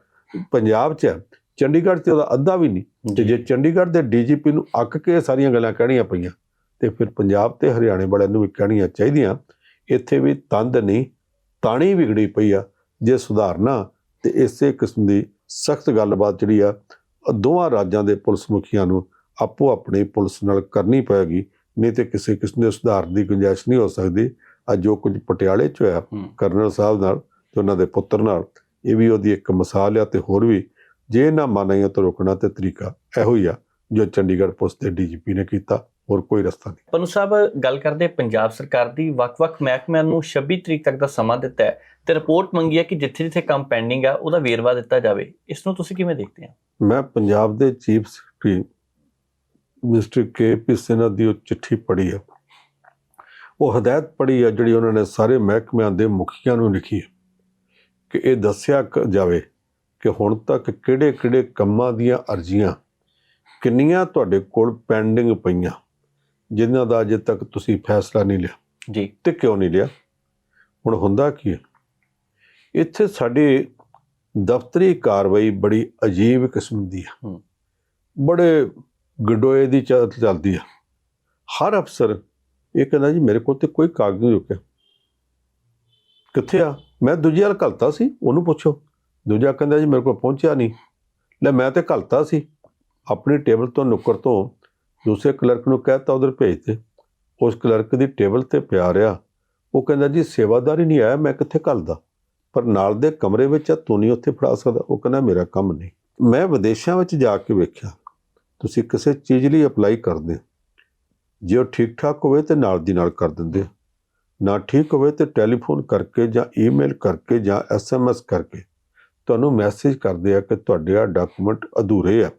Speaker 2: ਪੰਜਾਬ 'ਚ ਆ, ਚੰਡੀਗੜ੍ਹ 'ਚ ਉਹਦਾ ਅੱਧਾ ਵੀ ਨਹੀਂ। ਤੇ ਜੇ ਚੰਡੀਗੜ੍ਹ ਦੇ ਡੀਜੀਪੀ ਨੂੰ ਅੱਕ ਕੇ ਇਹ ਸਾਰੀਆਂ ਗੱਲਾਂ ਕਹਿਣੀਆਂ ਪਈਆਂ ਤੇ ਫਿਰ ਪੰਜਾਬ ਤੇ ਹਰਿਆਣੇ ਵਾਲਿਆਂ ਨੂੰ ਵੀ ਕਹਿਣੀਆਂ ਚਾਹੀਦੀਆਂ ਇੱਥੇ ਵੀ ਤੰਦ ਨਹੀਂ ਤਾਣੀ ਵਿਗੜੀ ਪਈ ਆ ਜੇ ਸੁਧਾਰਨਾ ਤੇ ਇਸੇ ਕਿਸਮ ਦੀ ਸਖਤ ਗੱਲਬਾਤ ਜਿਹੜੀ ਆ ਦੋਵਾਂ ਰਾਜਾਂ ਦੇ ਪੁਲਿਸ ਮੁਖੀਆਂ ਨੂੰ ਆਪੋ ਆਪਣੀ ਪੁਲਿਸ ਨਾਲ ਕਰਨੀ ਪਏਗੀ ਨਹੀਂ ਤੇ ਕਿਸੇ ਕਿਸਮ ਦੇ ਸੁਧਾਰ ਦੀ ਗੁੰਜਾਇਸ਼ ਨਹੀਂ ਹੋ ਸਕਦੀ ਅੱਜ ਜੋ ਕੁਝ ਪਟਿਆਲੇ 'ਚ ਹੋਇਆ। ਕਰਨਲ ਸਾਹਿਬ ਨਾਲ ਤੇ ਉਹਨਾਂ ਦੇ ਪੁੱਤਰ ਨਾਲ ਇਹ ਵੀ ਉਹਦੀ ਇੱਕ ਮਿਸਾਲ ਆ ਤੇ ਹੋਰ ਵੀ ਜੇ ਨਾ ਮੰਨਾਈਆਂ ਤਾਂ ਰੋਕਣਾ ਤੇ ਤਰੀਕਾ ਇਹੋ ਹੀ ਆ ਜੋ ਚੰਡੀਗੜ੍ਹ ਪੁਲਿਸ ਦੇ ਡੀਜੀਪੀ ਨੇ ਕੀਤਾ ਹੋਰ ਕੋਈ ਰਸਤਾ ਨਹੀਂ।
Speaker 1: ਪਨੂ ਸਾਹਿਬ ਗੱਲ ਕਰਦੇ ਪੰਜਾਬ ਸਰਕਾਰ ਦੀ। ਵੱਖ-ਵੱਖ ਮਹਿਕਮਿਆਂ ਨੂੰ 26 ਤਰੀਕ ਤੱਕ ਦਾ ਸਮਾਂ ਦਿੱਤਾ ਹੈ ਤੇ ਰਿਪੋਰਟ ਮੰਗੀ ਹੈ ਕਿ ਜਿੱਥੇ-ਜਿੱਥੇ ਕੰਮ ਪੈਂਡਿੰਗ ਆ ਉਹਦਾ ਵੇਰਵਾ ਦਿੱਤਾ ਜਾਵੇ। ਇਸ ਨੂੰ ਤੁਸੀਂ ਕਿਵੇਂ ਦੇਖਦੇ ਹੋ?
Speaker 2: ਮੈਂ ਪੰਜਾਬ ਦੇ chief secretary mister K P Sinha ਦੀ ਉਹ ਚਿੱਠੀ ਪੜ੍ਹੀ ਆ। ਉਹ ਹਦਾਇਤ ਪੜ੍ਹੀ ਆ ਜਿਹੜੀ ਉਹਨਾਂ ਨੇ ਸਾਰੇ ਮਹਿਕਮਿਆਂ ਦੇ ਮੁਖੀਆਂ ਨੂੰ ਲਿਖੀ ਹੈ ਕਿ ਇਹ ਦੱਸਿਆ ਜਾਵੇ ਕਿ ਹੁਣ ਤੱਕ ਕਿਹੜੇ-ਕਿਹੜੇ ਕੰਮਾਂ ਦੀਆਂ ਅਰਜ਼ੀਆਂ ਕਿੰਨੀਆਂ ਤੁਹਾਡੇ ਕੋਲ ਪੈਂਡਿੰਗ ਪਈਆਂ। ਜਿਨ੍ਹਾਂ ਦਾ ਅਜੇ ਤੱਕ ਤੁਸੀਂ ਫੈਸਲਾ ਨਹੀਂ ਲਿਆ
Speaker 1: ਜੀ।
Speaker 2: ਤੇ ਕਿਉਂ ਨਹੀਂ ਲਿਆ? ਹੁਣ ਹੁੰਦਾ ਕੀ ਹੈ? ਇੱਥੇ ਸਾਡੀ ਦਫ਼ਤਰੀ ਕਾਰਵਾਈ ਬੜੀ ਅਜੀਬ ਕਿਸਮ ਦੀ
Speaker 1: ਹੈ।
Speaker 2: ਬੜੇ ਗਡੋਏ ਦੀ ਚੱਲ ਚੱਲਦੀ ਹੈ ਹਰ ਅਫਸਰ ਇਹ ਕਹਿੰਦਾ ਜੀ ਮੇਰੇ ਕੋਲ ਤੇ ਕੋਈ ਕਾਗਜ਼ ਨਹੀਂ ਰੁਕਿਆ ਕਿੱਥੇ ਆ? ਮੈਂ ਦੂਜੀ ਵਾਰ ਘਲਤਾ ਸੀ ਉਹਨੂੰ ਪੁੱਛੋ। ਦੂਜਾ ਕਹਿੰਦਾ ਜੀ ਮੇਰੇ ਕੋਲ ਪਹੁੰਚਿਆ ਨਹੀਂ। ਲੈ ਮੈਂ ਤੇ ਘਲਤਾ ਸੀ। ਆਪਣੀ ਟੇਬਲ ਤੋਂ ਨੁੱਕਰ ਤੋਂ ਦੂਸਰੇ ਕਲਰਕ ਨੂੰ ਕਹਿਤਾ ਉਧਰ ਭੇਜ ਦੇ। ਉਸ ਕਲਰਕ ਦੀ ਟੇਬਲ ਤੇ ਪਿਆ ਰਿਹਾ। ਉਹ ਕਹਿੰਦਾ ਜੀ ਸੇਵਾਦਾਰ ਹੀ ਨਹੀਂ ਆਇਆ ਮੈਂ ਕਿੱਥੇ ਘੱਲਦਾ ਪਰ ਨਾਲ ਦੇ ਕਮਰੇ ਵਿੱਚ ਆ ਤੂੰ ਨਹੀਂ ਉੱਥੇ ਫੜਾ ਸਕਦਾ। ਉਹ ਕਹਿੰਦਾ ਮੇਰਾ ਕੰਮ ਨਹੀਂ। ਮੈਂ ਵਿਦੇਸ਼ਾਂ ਵਿੱਚ ਜਾ ਕੇ ਵੇਖਿਆ। ਤੁਸੀਂ ਕਿਸੇ ਚੀਜ਼ ਲਈ ਅਪਲਾਈ ਕਰਦੇ ਹੋ, ਜੇ ਉਹ ਠੀਕ ਠਾਕ ਹੋਵੇ ਤੇ ਨਾਲ ਦੀ ਨਾਲ ਕਰ ਦਿੰਦੇ ਨਾ ਠੀਕ ਹੋਵੇ ਤੇ ਟੈਲੀਫੋਨ ਕਰਕੇ ਜਾਂ ਈਮੇਲ ਕਰਕੇ ਜਾਂ ਐਸਐਮਐਸ ਕਰਕੇ ਤੁਹਾਨੂੰ ਮੈਸੇਜ ਕਰਦੇ ਆ ਕਿ ਤੁਹਾਡੇ ਆ ਡਾਕੂਮੈਂਟ ਅਧੂਰੇ ਆ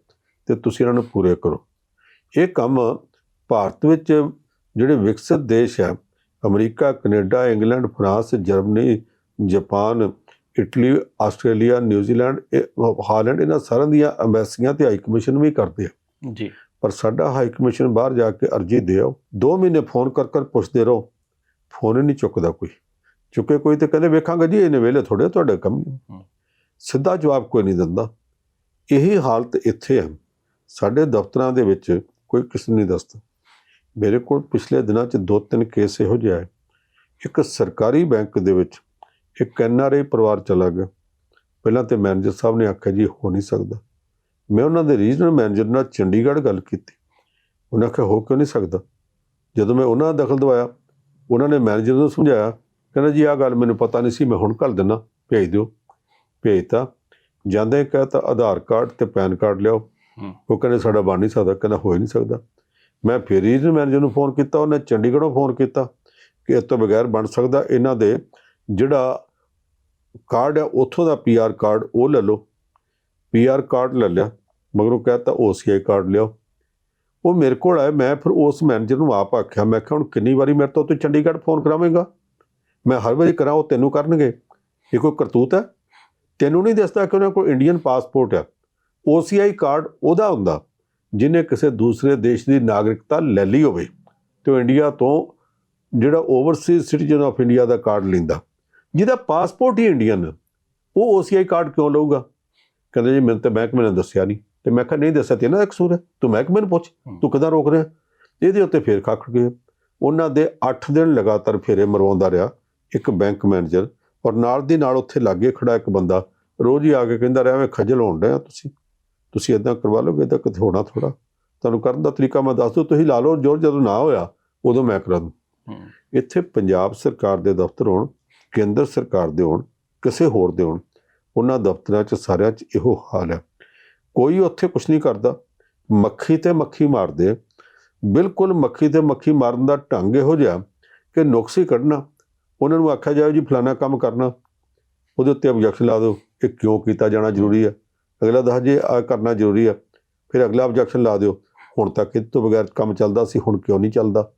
Speaker 2: ਤੇ ਤੁਸੀਂ ਇਹਨਾਂ ਨੂੰ ਪੂਰੇ ਕਰੋ। ਇਹ ਕੰਮ ਭਾਰਤ ਵਿੱਚ ਜਿਹੜੇ ਵਿਕਸਿਤ ਦੇਸ਼ ਆ America Canada England France Germany Japan Italy Australia New Zealand Holland ਇਹਨਾਂ ਸਾਰਿਆਂ ਦੀਆਂ ਐਮਬੈਸੀਆਂ ਤੇ ਹਾਈ ਕਮਿਸ਼ਨ ਵੀ ਕਰਦੇ ਆ।
Speaker 1: ਜੀ।
Speaker 2: ਪਰ ਸਾਡਾ ਹਾਈ ਕਮਿਸ਼ਨ ਬਾਹਰ ਜਾ ਕੇ ਅਰਜੀ ਦਿਓ 2 ਮਹੀਨੇ ਫੋਨ ਕਰ ਕਰ ਪੁੱਛਦੇ ਰਹੋ। ਫੋਨ ਨਹੀਂ ਚੁੱਕਦਾ ਕੋਈ। ਚੁੱਕੇ ਕੋਈ ਤੇ ਕਹਿੰਦੇ ਵੇਖਾਂਗੇ ਜੀ ਇਹਨੇ ਵੇਲੇ ਥੋੜੇ ਤੁਹਾਡੇ ਕੰਮ। ਸਿੱਧਾ ਜਵਾਬ ਕੋਈ ਨਹੀਂ ਦਿੰਦਾ। ਇਹੀ ਹਾਲਤ ਇੱਥੇ ਹੈ ਸਾਡੇ ਦਫ਼ਤਰਾਂ ਦੇ ਵਿੱਚ ਕੋਈ ਕਿਸੇ ਨਹੀਂ ਦੱਸਦਾ। ਮੇਰੇ ਕੋਲ ਪਿਛਲੇ ਦਿਨਾਂ 'ਚ ਦੋ ਤਿੰਨ ਕੇਸ ਇਹੋ ਜਿਹੇ ਆਏ। ਇੱਕ ਸਰਕਾਰੀ ਬੈਂਕ ਦੇ ਵਿੱਚ ਇੱਕ ਐਨਆਰਆਈ ਪਰਿਵਾਰ ਚਲਾ ਗਿਆ। ਪਹਿਲਾਂ ਤੇ ਮੈਨੇਜਰ ਸਾਹਿਬ ਨੇ ਆਖਿਆ ਜੀ, ਹੋ ਨਹੀਂ ਸਕਦਾ। ਮੈਂ ਉਹਨਾਂ ਦੇ ਰੀਜਨਲ ਮੈਨੇਜਰ ਨਾਲ ਚੰਡੀਗੜ੍ਹ ਗੱਲ ਕੀਤੀ। ਉਹਨਾਂ ਆਖਿਆ, ਹੋ ਕਿਉਂ ਨਹੀਂ ਸਕਦਾ? ਜਦੋਂ ਮੈਂ ਉਹਨਾਂ ਦਾ ਦਖਲ ਦਵਾਇਆ, ਉਹਨਾਂ ਨੇ ਮੈਨੇਜਰ ਨੂੰ ਸਮਝਾਇਆ, ਕਹਿੰਦਾ ਜੀ, ਆਹ ਗੱਲ ਮੈਨੂੰ ਪਤਾ ਨਹੀਂ ਸੀ, ਮੈਂ ਹੁਣ ਕਰ ਦਿੰਦਾ, ਭੇਜ ਦਿਓ। ਭੇਜਤਾ। ਜਾਂਦੇ ਹੀ ਕਹਤਾ ਆਧਾਰ ਕਾਰਡ ਤੇ ਪੈਨ ਕਾਰਡ ਲਿਆਓ। ਉਹ ਕਹਿੰਦੇ ਸਾਡਾ ਬਣ ਨਹੀਂ ਸਕਦਾ। ਕਹਿੰਦਾ ਹੋ ਹੀ ਨਹੀਂ ਸਕਦਾ। ਮੈਂ ਫਿਰ ਰੀਜਨਲ ਮੈਨੇਜਰ ਨੂੰ ਫੋਨ ਕੀਤਾ। ਉਹਨੇ ਚੰਡੀਗੜ੍ਹੋਂ ਫੋਨ ਕੀਤਾ ਕਿ ਇਸ ਤੋਂ ਬਗੈਰ ਬਣ ਸਕਦਾ। ਇਹਨਾਂ ਦੇ ਜਿਹੜਾ ਕਾਰਡ ਹੈ ਉੱਥੋਂ ਦਾ ਪੀਆਰ ਕਾਰਡ ਉਹ ਲੈ ਲਓ। ਪੀਆਰ ਕਾਰਡ ਲੈ ਲਿਆ। ਮਗਰੋਂ ਕਹਤਾ ਓਸੀਆਈ ਕਾਰਡ ਲਿਆਓ। ਉਹ ਮੇਰੇ ਕੋਲ ਆਇਆ ਮੈਂ ਫਿਰ ਉਸ ਮੈਨੇਜਰ ਨੂੰ ਆਪ ਆਖਿਆ। ਮੈਂ ਕਿਹਾ, ਹੁਣ ਕਿੰਨੀ ਵਾਰੀ ਮੇਰੇ ਤੋਂ ਤੂੰ ਚੰਡੀਗੜ੍ਹ ਫੋਨ ਕਰਾਵੇਂਗਾ? ਮੈਂ ਹਰ ਵਾਰੀ ਕਰਾਂ, ਉਹ ਤੈਨੂੰ ਕਰਨਗੇ। ਇਹ ਕੋਈ ਕਰਤੂਤ ਹੈ? ਤੈਨੂੰ ਨਹੀਂ ਦੱਸਦਾ ਕਿ ਉਹਨਾਂ ਕੋਲ ਇੰਡੀਅਨ ਪਾਸਪੋਰਟ ਹੈ ਓਸੀਆਈ ਕਾਰਡ ਉਹਦਾ ਹੁੰਦਾ ਜਿਹਨੇ ਕਿਸੇ ਦੂਸਰੇ ਦੇਸ਼ ਦੀ ਨਾਗਰਿਕਤਾ ਲੈ ਲਈ ਹੋਵੇ ਤੇ ਉਹ ਇੰਡੀਆ ਤੋਂ ਜਿਹੜਾ ਓਵਰਸੀਜ਼ ਸਿਟੀਜ਼ਨ ਆਫ ਇੰਡੀਆ ਦਾ ਕਾਰਡ ਲੈਂਦਾ। ਜਿਹਦਾ ਪਾਸਪੋਰਟ ਹੀ ਇੰਡੀਅਨ ਉਹ ਓਸੀਆਈ ਕਾਰਡ ਕਿਉਂ ਲਊਗਾ? ਕਹਿੰਦੇ ਜੀ ਮੈਨੂੰ ਤਾਂ ਮਹਿਕਮੇ ਨੇ ਦੱਸਿਆ ਨਹੀਂ। ਤੇ ਮੈਂ ਕਿਹਾ ਨਹੀਂ ਦੱਸਿਆ ਤੇ ਦਾ ਕਸੂਰ ਹੈ? ਤੂੰ ਮਹਿਕਮੇ ਨੂੰ ਪੁੱਛ ਤੂੰ ਕਿਦਾਂ ਰੋਕ ਰਿਹਾ? ਇਹਦੇ ਉੱਤੇ ਫੇਰ ਖੱਖ ਗਏ ਉਹਨਾਂ ਦੇ 8 ਦਿਨ ਲਗਾਤਾਰ ਫੇਰੇ ਮਰਵਾਉਂਦਾ ਰਿਹਾ ਇੱਕ ਬੈਂਕ ਮੈਨੇਜਰ ਔਰ ਨਾਲ ਦੀ ਨਾਲ ਉੱਥੇ ਲਾਗੇ ਖੜਾ ਇੱਕ ਬੰਦਾ ਰੋਜ਼ ਹੀ ਆ ਕੇ ਕਹਿੰਦਾ ਰਿਹਾ ਮੈਂ ਖੱਜਲ ਹੋਣ ਡਿਆ ਤੁਸੀਂ? ਤੁਸੀਂ ਇਦਾਂ ਕਰਵਾ ਲੋਗੇ ਤਾਂ ਕਿਤੇ ਹੋਣਾ ਥੋੜਾ ਤੁਹਾਨੂੰ ਕਰਨ ਦਾ ਤਰੀਕਾ ਮੈਂ ਦੱਸ ਦੂੰ ਤੁਸੀਂ ਲਾ ਲਓ ਜੋ ਜਦੋਂ ਨਾ ਹੋਇਆ ਉਦੋਂ ਮੈਂ ਕਰਾਂ ਦੂੰ। ਇੱਥੇ ਪੰਜਾਬ ਸਰਕਾਰ ਦੇ ਦਫ਼ਤਰ ਹੋਣ ਕੇਂਦਰ ਸਰਕਾਰ ਦੇ ਹੋਣ ਕਿਸੇ ਹੋਰ ਦੇ ਹੋਣ ਉਹਨਾਂ ਦਫ਼ਤਰਾਂ 'ਚ ਸਾਰਿਆਂ 'ਚ ਇਹੋ ਹਾਲ ਹੈ। ਕੋਈ ਉੱਥੇ ਕੁਝ ਨਹੀਂ ਕਰਦਾ। ਮੱਖੀ ਤੇ ਮੱਖੀ ਮਾਰਦੇ। ਬਿਲਕੁਲ ਮੱਖੀ ਤੇ ਮੱਖੀ ਮਾਰਨ ਦਾ ਢੰਗ ਇਹੋ ਜਿਹਾ ਕਿ ਨੁਕਸ ਕੱਢਣਾ। ਉਹਨਾਂ ਨੂੰ ਆਖਿਆ ਜਾਵੇ ਜੀ ਫਲਾਣਾ ਕੰਮ ਕਰਨਾ। ਉਹਦੇ ਉੱਤੇ ਆਬਜੈਕਸ਼ਨ ਲਾ ਦਿਓ। ਇਹ ਕਿਉਂ ਕੀਤਾ ਜਾਣਾ ਜ਼ਰੂਰੀ ਹੈ? ਅਗਲਾ ਦੱਸ ਜੇ ਆ ਕਰਨਾ ਜ਼ਰੂਰੀ ਹੈ ਫਿਰ ਅਗਲਾ ਆਬਜੈਕਸ਼ਨ ਲਾ ਦਿਓ। ਹੁਣ ਤੱਕ ਇਹ ਤੋਂ ਬਗੈਰ ਕੰਮ ਚੱਲਦਾ ਸੀ ਹੁਣ ਕਿਉਂ ਨਹੀਂ ਚੱਲਦਾ?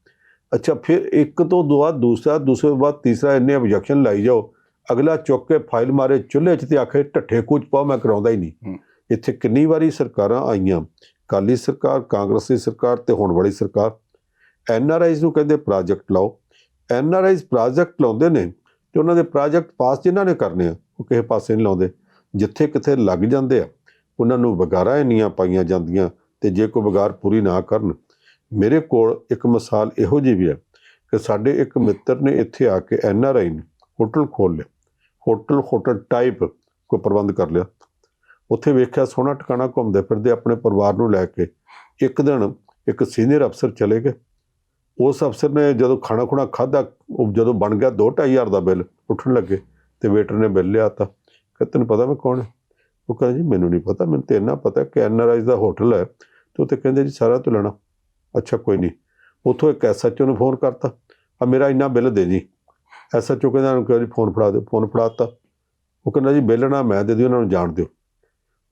Speaker 2: ਅੱਛਾ ਫਿਰ ਇੱਕ ਤੋਂ ਦੋ ਬਾਅਦ ਦੂਸਰਾ ਦੂਸਰੇ ਤੋਂ ਬਾਅਦ ਤੀਸਰਾ ਇੰਨੇ ਆਬਜੈਕਸ਼ਨ ਲਾਈ ਜਾਓ। ਅਗਲਾ ਚੁੱਕ ਕੇ ਫਾਈਲ ਮਾਰੇ ਚੁੱਲ੍ਹੇ 'ਚ ਤੇ ਆਖੇ ਢੱਠੇ ਕੁਝ ਪਾਓ ਮੈਂ ਕਰਾਉਂਦਾ ਹੀ ਨਹੀਂ। ਇੱਥੇ ਕਿੰਨੀ ਵਾਰੀ ਸਰਕਾਰਾਂ ਆਈਆਂ? ਕਾਲੀ ਸਰਕਾਰ ਕਾਂਗਰਸੀ ਸਰਕਾਰ ਤੇ ਹੁਣ ਵਾਲੀ ਸਰਕਾਰ। ਐਨ ਆਰ ਆਈਜ਼ ਨੂੰ ਕਹਿੰਦੇ ਪ੍ਰੋਜੈਕਟ ਲਾਓ। ਐਨ ਆਰ ਆਈਜ਼ ਪ੍ਰੋਜੈਕਟ ਲਾਉਂਦੇ ਨੇ ਤੇ ਉਹਨਾਂ ਦੇ ਪ੍ਰੋਜੈਕਟ ਪਾਸ ਜਿਨ੍ਹਾਂ ਨੇ ਕਰਨੇ ਆ ਉਹ ਕਿਸੇ ਪਾਸੇ ਨਹੀਂ ਲਾਉਂਦੇ। ਜਿੱਥੇ ਕਿਥੇ ਲੱਗ ਜਾਂਦੇ ਆ, ਉਹਨਾਂ ਨੂੰ ਵਗਾਰਾਂ ਇੰਨੀਆਂ ਪਾਈਆਂ ਜਾਂਦੀਆਂ ਤੇ ਜੇ ਕੋਈ ਵਗਾਰ ਪੂਰੀ ਨਾ ਕਰਨ। ਮੇਰੇ ਕੋਲ ਇੱਕ ਮਿਸਾਲ ਇਹੋ ਜਿਹੀ ਵੀ ਹੈ ਕਿ ਸਾਡੇ ਇੱਕ ਮਿੱਤਰ ਨੇ ਇੱਥੇ ਆ ਕੇ ਐਨ ਆਰ ਆਈ ਨੇ ਹੋਟਲ ਖੋਲ ਲਿਆ। ਹੋਟਲ ਹੋਟਲ ਟਾਈਪ ਕੋਈ ਪ੍ਰਬੰਧ ਕਰ ਲਿਆ। ਉੱਥੇ ਵੇਖਿਆ ਸੋਹਣਾ ਟਿਕਾਣਾ ਘੁੰਮਦੇ ਫਿਰਦੇ ਆਪਣੇ ਪਰਿਵਾਰ ਨੂੰ ਲੈ ਕੇ ਇੱਕ ਦਿਨ ਇੱਕ ਸੀਨੀਅਰ ਅਫਸਰ ਚਲੇ ਗਏ। ਉਸ ਅਫਸਰ ਨੇ ਜਦੋਂ ਖਾਣਾ ਖੁਣਾ ਖਾਦਾ ਜਦੋਂ ਬਣ ਗਿਆ 2-2500 ਦਾ ਬਿੱਲ ਉੱਠਣ ਲੱਗੇ ਤੇ ਵੇਟਰ ਨੇ ਬਿੱਲ ਲਿਆ ਤਾ ਕਿ ਤੈਨੂੰ ਪਤਾ ਮੈਂ ਕੌਣ ਉਹ ਕਹਿੰਦਾ ਜੀ, ਮੈਨੂੰ ਨਹੀਂ ਪਤਾ, ਮੈਨੂੰ ਤੇ ਇੰਨਾ ਪਤਾ ਕਿ ਐਨਆਰਆਈ ਦਾ ਹੋਟਲ ਹੈ ਤੇ ਉੱਥੇ ਕਹਿੰਦੇ ਜੀ ਸਾਰਾ ਤੋਂ ਲੈਣਾ। ਅੱਛਾ, ਕੋਈ ਨਹੀਂ। ਉੱਥੋਂ ਇੱਕ ਐਸਐਚਓ ਨੂੰ ਫੋਨ ਕਰਤਾ। ਆ ਮੇਰਾ ਇੰਨਾ ਬਿੱਲ ਦੇ ਜੀ ਐਸਐਚਓ ਕਹਿੰਦਾ, ਉਹਨੂੰ ਕਿਹਾ ਜੀ, ਫੋਨ ਫੜਾ ਦਿਓ, ਫੋਨ ਫੜਾਤਾ। ਉਹ ਕਹਿੰਦਾ ਜੀ, ਬਿੱਲ ਨਾ ਮੈਂ ਦੇ ਦਿਓ, ਉਹਨਾਂ ਨੂੰ ਜਾਣ ਦਿਓ।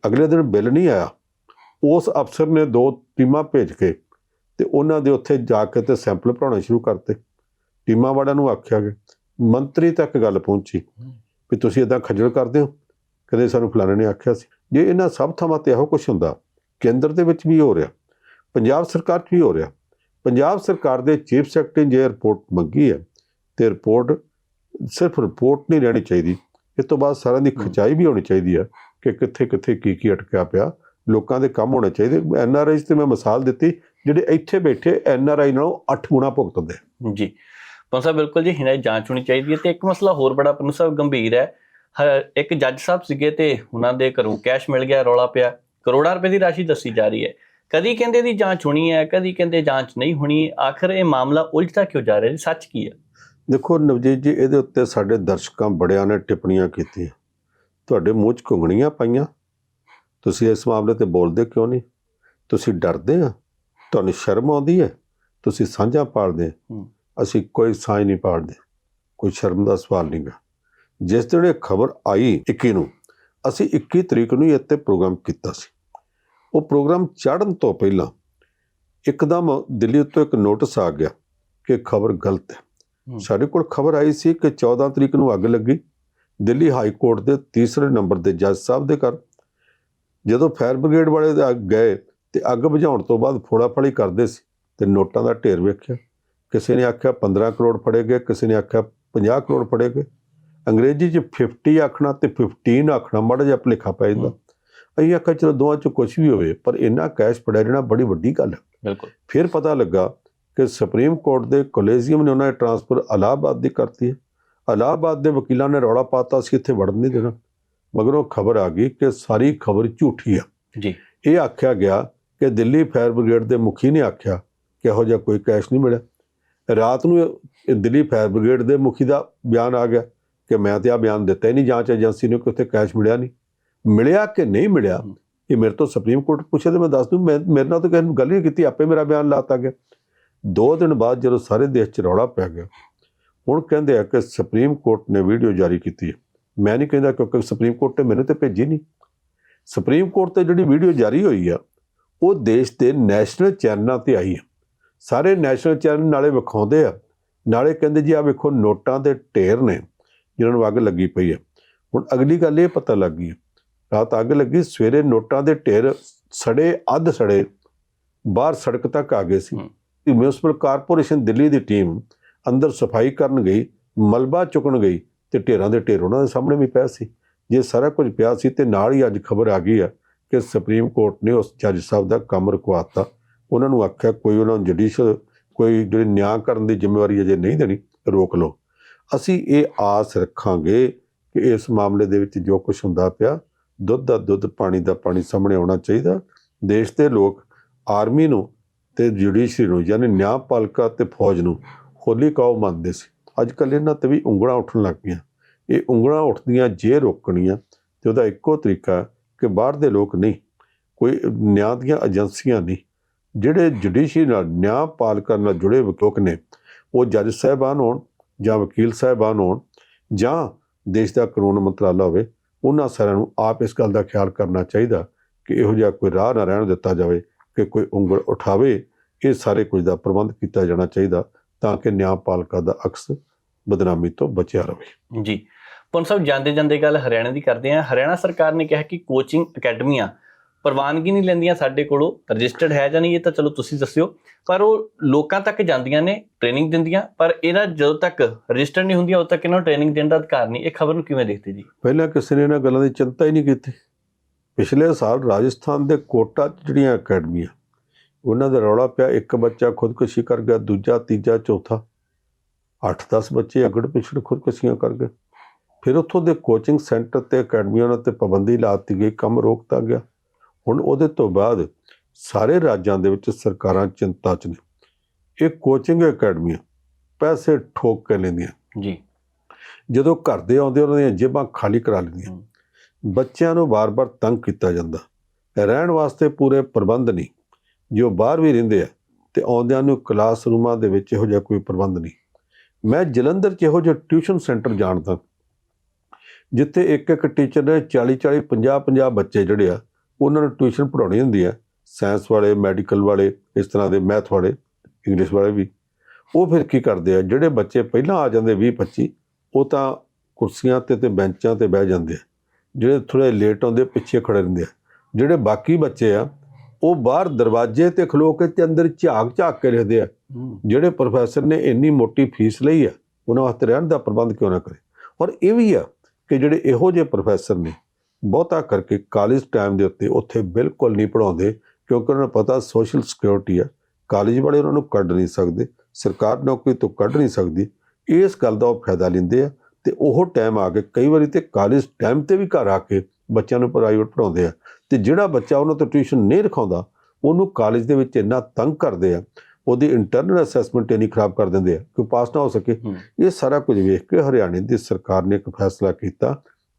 Speaker 2: ਅਗਲੇ ਦਿਨ ਬਿੱਲ ਨਹੀਂ ਆਇਆ। ਉਸ ਅਫਸਰ ਨੇ ਦੋ ਟੀਮਾਂ ਭੇਜ ਕੇ ਤੇ ਉਹਨਾਂ ਦੇ ਉੱਥੇ ਜਾ ਕੇ ਤੇ ਸੈਂਪਲ ਭਰਾਉਣੇ ਸ਼ੁਰੂ ਕਰਤੇ। ਟੀਮਾਂ ਵਾਲਿਆਂ ਨੂੰ ਆਖਿਆ ਗਿਆ। ਮੰਤਰੀ ਤੱਕ ਗੱਲ ਪਹੁੰਚੀ। ਵੀ ਤੁਸੀਂ ਇਦਾਂ ਖੱਜਲ ਕਰਦੇ ਹੋ? ਕਦੇ ਸਾਨੂੰ ਫਲਾਣੇ ਨੇ ਆਖਿਆ ਸੀ। ਜੇ ਇਹਨਾਂ ਸਭ ਥਾਵਾਂ ਤੇ ਇਹੋ ਕੁਝ ਹੁੰਦਾ ਕੇਂਦਰ ਦੇ ਵਿੱਚ ਵੀ ਹੋ ਰਿਹਾ ਪੰਜਾਬ ਸਰਕਾਰ 'ਚ ਵੀ ਹੋ ਰਿਹਾ ਪੰਜਾਬ ਸਰਕਾਰ ਦੇ ਚੀਫ ਸੈਕਟਰੀ ਜੇ ਰਿਪੋਰਟ ਮੰਗੀ ਹੈ ਤੇ ਰਿਪੋਰਟ ਸਿਰਫ ਰਿਪੋਰਟ ਨਹੀਂ ਰਹਿਣੀ ਚਾਹੀਦੀ। ਇਸ ਤੋਂ ਬਾਅਦ ਸਾਰਿਆਂ ਦੀ। ਖਚਾਈ ਵੀ ਹੋਣੀ ਚਾਹੀਦੀ ਹੈ ਕਿ ਕਿੱਥੇ ਕਿੱਥੇ ਕੀ ਕੀ ਅਟਕਿਆ ਪਿਆ ਲੋਕਾਂ ਦੇ ਕੰਮ ਹੋਣੇ ਚਾਹੀਦੇ। ਐਨ ਆਰ ਤੇ ਮੈਂ ਮਿਸਾਲ ਦਿੱਤੀ ਜਿਹੜੇ ਇੱਥੇ ਬੈਠੇ ਐਨ ਆਰ ਆਈ ਨਾਲੋਂ 8 ਗੁਣਾ ਭੁਗਤਦੇ
Speaker 1: ਜੀ। ਪੰਨੂ ਸਾਹਿਬ ਬਿਲਕੁਲ ਜੀ ਇਹਨਾਂ ਦੀ ਜਾਂਚ ਹੋਣੀ ਚਾਹੀਦੀ ਹੈ ਤੇ ਇੱਕ ਮਸਲਾ ਹੋਰ ਬੜਾ ਪੰਨੂ ਸਾਹਿਬ ਗੰਭੀਰ ਹੈ। ਇੱਕ ਜੱਜ ਸਾਹਿਬ ਸੀਗੇ ਤੇ ਉਹਨਾਂ ਦੇ ਘਰੋਂ ਕੈਸ਼ ਮਿਲ ਗਿਆ ਰੌਲਾ ਪਿਆ। ਕਰੋੜਾਂ ਰੁਪਏ ਦੀ ਰਾਸ਼ੀ ਦੱਸੀ ਜਾ ਰਹੀ ਹੈ। ਕਦੀ ਕਹਿੰਦੇ ਦੀ ਜਾਂਚ ਹੋਣੀ ਹੈ ਕਦੀ ਕਹਿੰਦੇ ਜਾਂਚ ਨਹੀਂ ਹੋਣੀ। ਆਖਰ ਇਹ ਮਾਮਲਾ ਉਲਝਦਾ ਕਿਉਂ ਜਾ ਰਿਹਾ ਜੀ? ਸੱਚ ਕੀ ਹੈ?
Speaker 2: ਦੇਖੋ ਨਵਜੀਤ ਜੀ ਇਹਦੇ ਉੱਤੇ ਸਾਡੇ ਦਰਸ਼ਕਾਂ ਬੜਿਆਂ ਨੇ ਟਿੱਪਣੀਆਂ ਕੀਤੀਆਂ। ਤੁਹਾਡੇ ਮੂੰਹ 'ਚ ਘੁੰਗਣੀਆਂ ਪਾਈਆਂ। ਤੁਸੀਂ ਇਸ ਮਾਮਲੇ ਤੇ ਬੋਲਦੇ ਕਿਉਂ ਨਹੀਂ? ਤੁਸੀਂ ਡਰਦੇ ਆ। ਤੁਹਾਨੂੰ ਸ਼ਰਮ ਆਉਂਦੀ ਹੈ। ਤੁਸੀਂ ਸਾਂਝਾ ਪਾਲਦੇ। ਅਸੀਂ ਕੋਈ ਸਾਂਝ ਨਹੀਂ ਪਾਲਦੇ ਕੋਈ ਸ਼ਰਮ ਦਾ ਸਵਾਲ ਨਹੀਂਗਾ ਜਿਸ ਦਿਨ ਇਹ ਖਬਰ ਆਈ 21 ਨੂੰ ਅਸੀਂ 21 ਤਰੀਕ ਨੂੰ ਹੀ ਇੱਥੇ ਪ੍ਰੋਗਰਾਮ ਕੀਤਾ ਸੀ। ਉਹ ਪ੍ਰੋਗਰਾਮ ਚੜ੍ਹਨ ਤੋਂ ਪਹਿਲਾਂ ਇੱਕਦਮ ਦਿੱਲੀ ਉੱਤੋਂ ਇੱਕ ਨੋਟਿਸ ਆ ਗਿਆ ਕਿ ਖਬਰ ਗਲਤ ਹੈ। ਸਾਡੇ ਕੋਲ ਖਬਰ ਆਈ ਸੀ ਕਿ 14 ਤਰੀਕ ਨੂੰ ਅੱਗ ਲੱਗੀ। ਦਿੱਲੀ ਹਾਈ ਕੋਰਟ ਦੇ ਤੀਸਰੇ ਨੰਬਰ ਦੇ ਜੱਜ ਸਾਹਿਬ ਦੇ ਘਰ। ਜਦੋਂ ਫਾਇਰ ਬ੍ਰਿਗੇਡ ਵਾਲੇ ਗਏ ਤੇ ਅੱਗ ਬੁਝਾਉਣ ਤੋਂ ਬਾਅਦ ਫੋੜਾ ਫੜੀ ਕਰਦੇ ਸੀ ਤੇ ਨੋਟਾਂ ਦਾ ਢੇਰ ਵੇਖਿਆ। ਕਿਸੇ ਨੇ ਆਖਿਆ 15 ਕਰੋੜ ਫੜੇ ਗਏ ਕਿਸੇ ਨੇ ਆਖਿਆ 50 ਕਰੋੜ ਫੜੇ ਗਏ। ਅੰਗਰੇਜ਼ੀ 'ਚ 50 ਆਖਣਾ ਤੇ 15 ਆਖਣਾ ਮਾੜਾ ਜਿਹਾ ਭੁਲੇਖਾ ਪੈ ਜਾਂਦਾ। ਅਸੀਂ ਆਖਿਆ ਚਲੋ ਦੋਵਾਂ 'ਚ ਕੁਝ ਵੀ ਹੋਵੇ ਪਰ ਇੰਨਾ ਕੈਸ਼ ਫੜਿਆ ਜਿਹੜਾ ਬੜੀ ਵੱਡੀ ਗੱਲ ਹੈ
Speaker 1: ਬਿਲਕੁਲ।
Speaker 2: ਫਿਰ ਪਤਾ ਲੱਗਾ ਕਿ ਸੁਪਰੀਮ ਕੋਰਟ ਦੇ ਕੋਲੇਜੀਅਮ ਨੇ ਉਹਨਾਂ ਦੀ ਟਰਾਂਸਫਰ ਇਲਾਹਾਬਾਦ ਦੀ ਕਰਤੀ ਹੈ। ਇਲਾਹਾਬਾਦ ਦੇ ਵਕੀਲਾਂ ਨੇ ਰੌਲਾ ਪਾਤਾ ਸੀ ਇੱਥੇ ਵੜਨ ਨਹੀਂ ਦੇਣਾ। ਮਗਰੋਂ ਖਬਰ ਆ ਗਈ ਕਿ ਸਾਰੀ ਖਬਰ ਝੂਠੀ ਆ।
Speaker 1: ਜੀ।
Speaker 2: ਇਹ ਆਖਿਆ ਗਿਆ ਕਿ ਦਿੱਲੀ ਫਾਇਰ ਬ੍ਰਿਗੇਡ ਦੇ ਮੁਖੀ ਨੇ ਆਖਿਆ ਕਿ ਇਹੋ ਜਿਹਾ ਕੋਈ ਕੈਸ਼ ਨਹੀਂ ਮਿਲਿਆ। ਰਾਤ ਨੂੰ ਇਹ ਦਿੱਲੀ ਫਾਇਰ ਬ੍ਰਿਗੇਡ ਦੇ ਮੁਖੀ ਦਾ ਬਿਆਨ ਆ ਗਿਆ ਕਿ ਮੈਂ ਤੇ ਆ ਬਿਆਨ ਦਿੱਤਾ ਹੀ ਨਹੀਂ ਜਾਂਚ ਏਜੰਸੀ ਨੇ ਕਿ ਉੱਥੇ ਕੈਸ਼ ਮਿਲਿਆ ਨਹੀਂ। ਮਿਲਿਆ ਕਿ ਨਹੀਂ ਮਿਲਿਆ? ਇਹ ਮੇਰੇ ਤੋਂ ਸੁਪਰੀਮ ਕੋਰਟ ਪੁੱਛੇ ਤੇ ਮੈਂ ਦੱਸ ਦੂੰ ਮੈਂ ਮੇਰੇ ਨਾਲ ਤਾਂ ਕਿਸੇ ਗੱਲ ਹੀ ਨਹੀਂ ਕੀਤੀ ਆਪੇ ਮੇਰਾ ਬਿਆਨ ਲਾਤਾ ਗਿਆ। ਦੋ ਦਿਨ ਬਾਅਦ ਜਦੋਂ ਸਾਰੇ ਦੇਸ਼ 'ਚ ਰੌਲਾ ਪੈ ਗਿਆ ਹੁਣ ਕਹਿੰਦੇ ਆ ਕਿ ਸੁਪਰੀਮ ਕੋਰਟ ਨੇ ਵੀਡੀਓ ਜਾਰੀ ਕੀਤੀ ਹੈ। ਮੈਂ ਨਹੀਂ ਕਹਿੰਦਾ ਕਿਉਂਕਿ ਸੁਪਰੀਮ ਕੋਰਟ ਨੇ ਮੈਨੂੰ ਤੇ ਭੇਜੀ ਨਹੀਂ। ਸੁਪਰੀਮ ਕੋਰਟ ਤੇ ਜਿਹੜੀ ਵੀਡੀਓ ਜਾਰੀ ਹੋਈ ਆ ਉਹ ਦੇਸ਼ ਦੇ ਨੈਸ਼ਨਲ ਚੈਨਲਾਂ ਤੇ ਆਈ ਹੈ ਸਾਰੇ ਨੈਸ਼ਨਲ ਚੈਨਲ ਨਾਲੇ ਵਿਖਾਉਂਦੇ ਆ। ਨਾਲੇ ਕਹਿੰਦੇ ਜੀ ਆ ਵੇਖੋ ਨੋਟਾਂ ਦੇ ਢੇਰ ਨੇ ਜਿਨ੍ਹਾਂ ਨੂੰ ਅੱਗ ਲੱਗੀ ਪਈ ਹੈ ਹੁਣ ਅਗਲੀ ਗੱਲ ਇਹ ਪਤਾ ਲੱਗ ਗਈ ਰਾਤ ਅੱਗ ਲੱਗੀ ਸਵੇਰੇ ਨੋਟਾਂ ਦੇ ਢੇਰ ਸੜੇ ਅੱਧ ਸੜੇ ਬਾਹਰ ਸੜਕ ਤੱਕ ਆ ਗਏ ਸੀ। ਮਿਊਨਿਸਪਲ ਕਾਰਪੋਰੇਸ਼ਨ ਦਿੱਲੀ ਦੀ ਟੀਮ ਅੰਦਰ ਸਫ਼ਾਈ ਕਰਨ ਗਈ ਮਲਬਾ ਚੁੱਕਣ ਗਈ ਤੇ ਢੇਰਾਂ ਦੇ ਢੇਰ ਉਹਨਾਂ ਦੇ ਸਾਹਮਣੇ ਵੀ ਪਿਆ ਸੀ। ਜੇ ਸਾਰਾ ਕੁਝ ਪਿਆ ਸੀ ਤੇ ਨਾਲ ਹੀ ਅੱਜ ਖਬਰ ਆ ਗਈ ਆ ਕਿ ਸੁਪਰੀਮ ਕੋਰਟ ਨੇ ਉਸ ਜੱਜ ਸਾਹਿਬ ਦਾ ਕੰਮ ਰੁਕਵਾਤਾ ਉਹਨਾਂ ਨੂੰ ਆਖਿਆ, ਕੋਈ ਉਹਨਾਂ ਨੂੰ ਜੁਡੀਸ਼ਲ ਕੋਈ ਜਿਹੜੀ ਨਿਆਂ ਕਰਨ ਦੀ ਜ਼ਿੰਮੇਵਾਰੀ ਅਜੇ ਨਹੀਂ ਦੇਣੀ, ਰੋਕ ਲਓ। ਅਸੀਂ ਇਹ ਆਸ ਰੱਖਾਂਗੇ ਕਿ ਇਸ ਮਾਮਲੇ ਦੇ ਵਿੱਚ ਜੋ ਕੁਝ ਹੁੰਦਾ ਪਿਆ, ਦੁੱਧ ਦਾ ਦੁੱਧ, ਪਾਣੀ ਦਾ ਪਾਣੀ ਸਾਹਮਣੇ ਆਉਣਾ ਚਾਹੀਦਾ। ਦੇਸ਼ ਦੇ ਲੋਕ ਆਰਮੀ ਨੂੰ ਤੇ ਜੁਡੀਸ਼ਰੀ ਨੂੰ, ਯਾਨੀ ਨਿਆਂਪਾਲਿਕਾ ਤੇ ਫੌਜ ਨੂੰ ਹੋਲੀ ਕਾਉ ਮੰਨਦੇ ਸੀ। ਅੱਜ ਕੱਲ੍ਹ ਇਹਨਾਂ ਤੇ ਵੀ ਉਂਗਲਾਂ ਉੱਠਣ ਲੱਗ ਪਈਆਂ ਇਹ ਉਂਗਲਾਂ ਉੱਠਦੀਆਂ ਜੇ ਰੋਕਣੀਆਂ ਤੇ ਉਹਦਾ ਇੱਕੋ ਤਰੀਕਾ ਕਿ ਬਾਹਰ ਦੇ ਲੋਕ ਨਹੀਂ, ਕੋਈ ਨਿਆਂ ਦੀਆਂ ਏਜੰਸੀਆਂ ਨਹੀਂ। ਜਿਹੜੇ ਜੁਡੀਸ਼ਰੀ ਨਾਲ ਨਿਆਂ ਨਿਆਂਪਾਲਿਕਾ ਨਾਲ ਜੁੜੇ ਲੋਕ ਨੇ, ਉਹ ਜੱਜ ਸਾਹਿਬਾਨ ਹੋਣ ਜਾਂ ਵਕੀਲ ਸਾਹਿਬਾਨ ਹੋਣ ਜਾਂ ਦੇਸ਼ ਦਾ ਕਾਨੂੰਨ ਮੰਤਰਾਲਾ ਹੋਵੇ, ਉਹਨਾਂ ਸਾਰਿਆਂ ਨੂੰ ਆਪ ਇਸ ਗੱਲ ਦਾ ਖਿਆਲ ਕਰਨਾ ਚਾਹੀਦਾ ਕਿ ਇਹੋ ਜਿਹਾ ਕੋਈ ਰਾਹ ਨਾ ਰਹਿਣ ਦਿੱਤਾ ਜਾਵੇ ਕਿ ਕੋਈ ਉਂਗਲ ਉਠਾਵੇ। ਇਹ ਸਾਰੇ ਕੁਝ ਦਾ ਪ੍ਰਬੰਧ ਕੀਤਾ ਜਾਣਾ ਚਾਹੀਦਾ ਤਾਂ ਕਿ ਨਿਆਂ ਨਿਆਂਪਾਲਿਕਾ ਦਾ ਅਕਸ ਬਦਨਾਮੀ ਤੋਂ ਬਚਿਆ ਰਹੇ।
Speaker 1: ਜੀ। ਪੁੰਨ ਸਾਹਿਬ ਜਾਂਦੇ ਜਾਂਦੇ ਗੱਲ ਹਰਿਆਣਾ ਦੀ ਕਰਦੇ ਆ ਹਰਿਆਣਾ ਸਰਕਾਰ ਨੇ ਕਿਹਾ ਕਿ ਕੋਚਿੰਗ ਅਕੈਡਮੀਆਂ ਪ੍ਰਵਾਨਗੀ ਨਹੀਂ ਲੈਂਦੀਆਂ ਸਾਡੇ ਕੋਲੋਂ, ਰਜਿਸਟਰਡ ਹੈ ਜਾਂ ਨਹੀਂ, ਇਹ ਤਾਂ ਚਲੋ ਤੁਸੀਂ ਦੱਸਿਓ। ਪਰ ਉਹ ਲੋਕਾਂ ਤੱਕ ਜਾਂਦੀਆਂ ਨੇ ਟ੍ਰੇਨਿੰਗ ਦਿੰਦੀਆਂ, ਪਰ ਇਹਦਾ ਜਦੋਂ ਤੱਕ ਰਜਿਸਟਰ ਨਹੀਂ ਹੁੰਦੀਆਂ, ਉਦੋਂ ਤੱਕ ਇਹਨਾਂ ਨੂੰ ਟ੍ਰੇਨਿੰਗ ਦੇਣ ਦਾ ਅਧਿਕਾਰ ਨਹੀਂ। ਇਹ ਖਬਰ ਨੂੰ ਕਿਵੇਂ ਦੇਖਦੇ ਜੀ?
Speaker 2: ਪਹਿਲਾਂ ਕਿਸੇ ਨੇ ਇਹਨਾਂ ਗੱਲਾਂ ਦੀ ਚਿੰਤਾ ਹੀ ਨਹੀਂ ਕੀਤੀ। ਪਿਛਲੇ ਸਾਲ ਰਾਜਸਥਾਨ ਦੇ ਕੋਟਾ 'ਚ ਜਿਹੜੀਆਂ ਅਕੈਡਮੀਆਂ, ਉਹਨਾਂ ਦਾ ਰੌਲਾ ਪਿਆ, ਇੱਕ ਬੱਚਾ ਖੁਦਕੁਸ਼ੀ ਕਰ ਗਿਆ, ਦੂਜਾ, ਤੀਜਾ, ਚੌਥਾ। 8-10 ਬੱਚੇ ਅਗੜ ਪਿਛੜ ਖੁਦਕੁਸ਼ੀਆਂ ਕਰ ਗਏ। ਫਿਰ ਉੱਥੋਂ ਦੇ ਕੋਚਿੰਗ ਸੈਂਟਰ ਤੇ ਅਕੈਡਮੀਆਂ ਉਹਨਾਂ ਤੇ ਪਾਬੰਦੀ ਲਾ ਦਿੱਤੀ ਗਈ, ਕੰਮ ਰੋਕਤਾ ਗਿਆ। ਹੁਣ ਉਹਦੇ ਤੋਂ ਬਾਅਦ ਸਾਰੇ ਰਾਜਾਂ ਦੇ ਵਿੱਚ ਸਰਕਾਰਾਂ ਚਿੰਤਾ 'ਚ ਨੇ। ਇਹ ਕੋਚਿੰਗ ਅਕੈਡਮੀਆਂ ਪੈਸੇ ਠੋਕ ਕੇ ਲੈਂਦੀਆਂ।
Speaker 1: ਜੀ।
Speaker 2: ਜਦੋਂ ਘਰ ਦੇ ਆਉਂਦੇ ਉਹਨਾਂ ਦੀਆਂ ਜੇਬਾਂ ਖਾਲੀ ਕਰਾ ਲੈਂਦੀਆਂ। ਬੱਚਿਆਂ ਨੂੰ ਵਾਰ-ਵਾਰ ਤੰਗ ਕੀਤਾ ਜਾਂਦਾ। ਰਹਿਣ ਵਾਸਤੇ ਪੂਰੇ ਪ੍ਰਬੰਧ ਨਹੀਂ। ਜੋ ਬਾਹਰ ਵੀ ਰਹਿੰਦੇ ਆ ਤੇ ਆਉਂਦਿਆਂ ਨੂੰ ਕਲਾਸ ਰੂਮਾਂ ਦੇ ਵਿੱਚ ਇਹੋ ਜਿਹਾ ਕੋਈ ਪ੍ਰਬੰਧ ਨਹੀਂ। ਮੈਂ ਜਲੰਧਰ 'ਚ ਇਹੋ ਜਿਹਾ ਟਿਊਸ਼ਨ ਸੈਂਟਰ ਜਾਣਦਾ। ਜਿੱਥੇ ਇੱਕ ਇੱਕ ਟੀਚਰ ਨੇ 40 40 50 50 ਬੱਚੇ ਜਿਹੜੇ ਆ ਉਹਨਾਂ ਨੂੰ ਟਿਊਸ਼ਨ ਪੜ੍ਹਾਉਣੀ ਹੁੰਦੀ ਆ ਸਾਇੰਸ ਵਾਲੇ ਮੈਡੀਕਲ ਵਾਲੇ ਇਸ ਤਰ੍ਹਾਂ ਦੇ ਮੈਥ ਵਾਲੇ ਇੰਗਲਿਸ਼ ਵਾਲੇ ਵੀ। ਉਹ ਫਿਰ ਕੀ ਕਰਦੇ ਆ ਜਿਹੜੇ ਬੱਚੇ ਪਹਿਲਾਂ ਆ ਜਾਂਦੇ 20 25 ਉਹ ਤਾਂ ਕੁਰਸੀਆਂ ਤੇ ਤੇ ਬੈਂਚਾਂ ਤੇ ਬਹਿ ਜਾਂਦੇ ਆ। ਜਿਹੜੇ ਥੋੜੇ ਲੇਟ ਆਉਂਦੇ ਪਿੱਛੇ ਖੜੇ ਰਹਿੰਦੇ ਆ। ਜਿਹੜੇ ਬਾਕੀ ਬੱਚੇ ਆ ਉਹ ਬਾਹਰ ਦਰਵਾਜ਼ੇ ਤੇ ਖਲੋ ਕੇ ਤੇ ਅੰਦਰ ਝਾਕ ਝਾਕ ਕੇ ਰਹਿੰਦੇ ਆ। ਜਿਹੜੇ ਪ੍ਰੋਫੈਸਰ ਨੇ ਇੰਨੀ ਮੋਟੀ ਫੀਸ ਲਈ ਆ ਉਹਨਾਂ ਵਾਸਤੇ ਰਹਿਣ ਦਾ ਪ੍ਰਬੰਧ ਕਿਉਂ ਨਾ ਕਰੇ? ਔਰ ਇਹ ਵੀ ਆ ਕਿ ਜਿਹੜੇ ਇਹੋ ਜਿਹੇ ਪ੍ਰੋਫੈਸਰ ਨੇ ਬਹੁਤਾ ਕਰਕੇ ਕਾਲਜ ਟਾਈਮ ਦੇ ਉੱਤੇ ਉੱਥੇ ਬਿਲਕੁਲ ਨਹੀਂ ਪੜਾਉਂਦੇ ਕਿਉਂਕਿ ਉਹਨਾਂ ਨੂੰ ਪਤਾ ਸੋਸ਼ਲ ਸਿਕਿਉਰਿਟੀ ਆ। ਕਾਲਜ ਵਾਲੇ ਉਹਨਾਂ ਨੂੰ ਕੱਢ ਨਹੀਂ ਸਕਦੇ ਸਰਕਾਰ ਨੌਕਰੀ ਤੋਂ ਕੱਢ ਨਹੀਂ ਸਕਦੀ। ਇਸ ਗੱਲ ਦਾ ਉਹ ਫਾਇਦਾ ਲੈਂਦੇ ਆ ਤੇ ਉਹ ਟਾਈਮ ਆ ਕੇ ਕਈ ਵਾਰੀ ਤੇ ਕਾਲਜ ਟਾਈਮ ਤੇ ਵੀ ਘਰ ਆ ਕੇ ਬੱਚਿਆਂ ਨੂੰ ਪ੍ਰਾਈਵੇਟ ਪੜਾਉਂਦੇ ਆ। ਤੇ ਜਿਹੜਾ ਬੱਚਾ ਉਹਨਾਂ ਤੋਂ ਟਿਊਸ਼ਨ ਨਹੀਂ ਰਖਾਉਂਦਾ ਉਹਨੂੰ ਕਾਲਜ ਦੇ ਵਿੱਚ ਇੰਨਾ ਤੰਗ ਕਰਦੇ ਆ ਉਹਦੀ ਇੰਟਰਨਲ ਅਸੈਸਮੈਂਟ ਇੰਨੀ ਖਰਾਬ ਕਰ ਦਿੰਦੇ ਆ ਕਿ ਪਾਸ ਨਾ ਹੋ ਸਕੇ। ਇਹ ਸਾਰਾ ਕੁਝ ਵੇਖ ਕੇ ਹਰਿਆਣੇ ਦੀ ਸਰਕਾਰ ਨੇ ਇੱਕ ਫੈਸਲਾ ਕੀਤਾ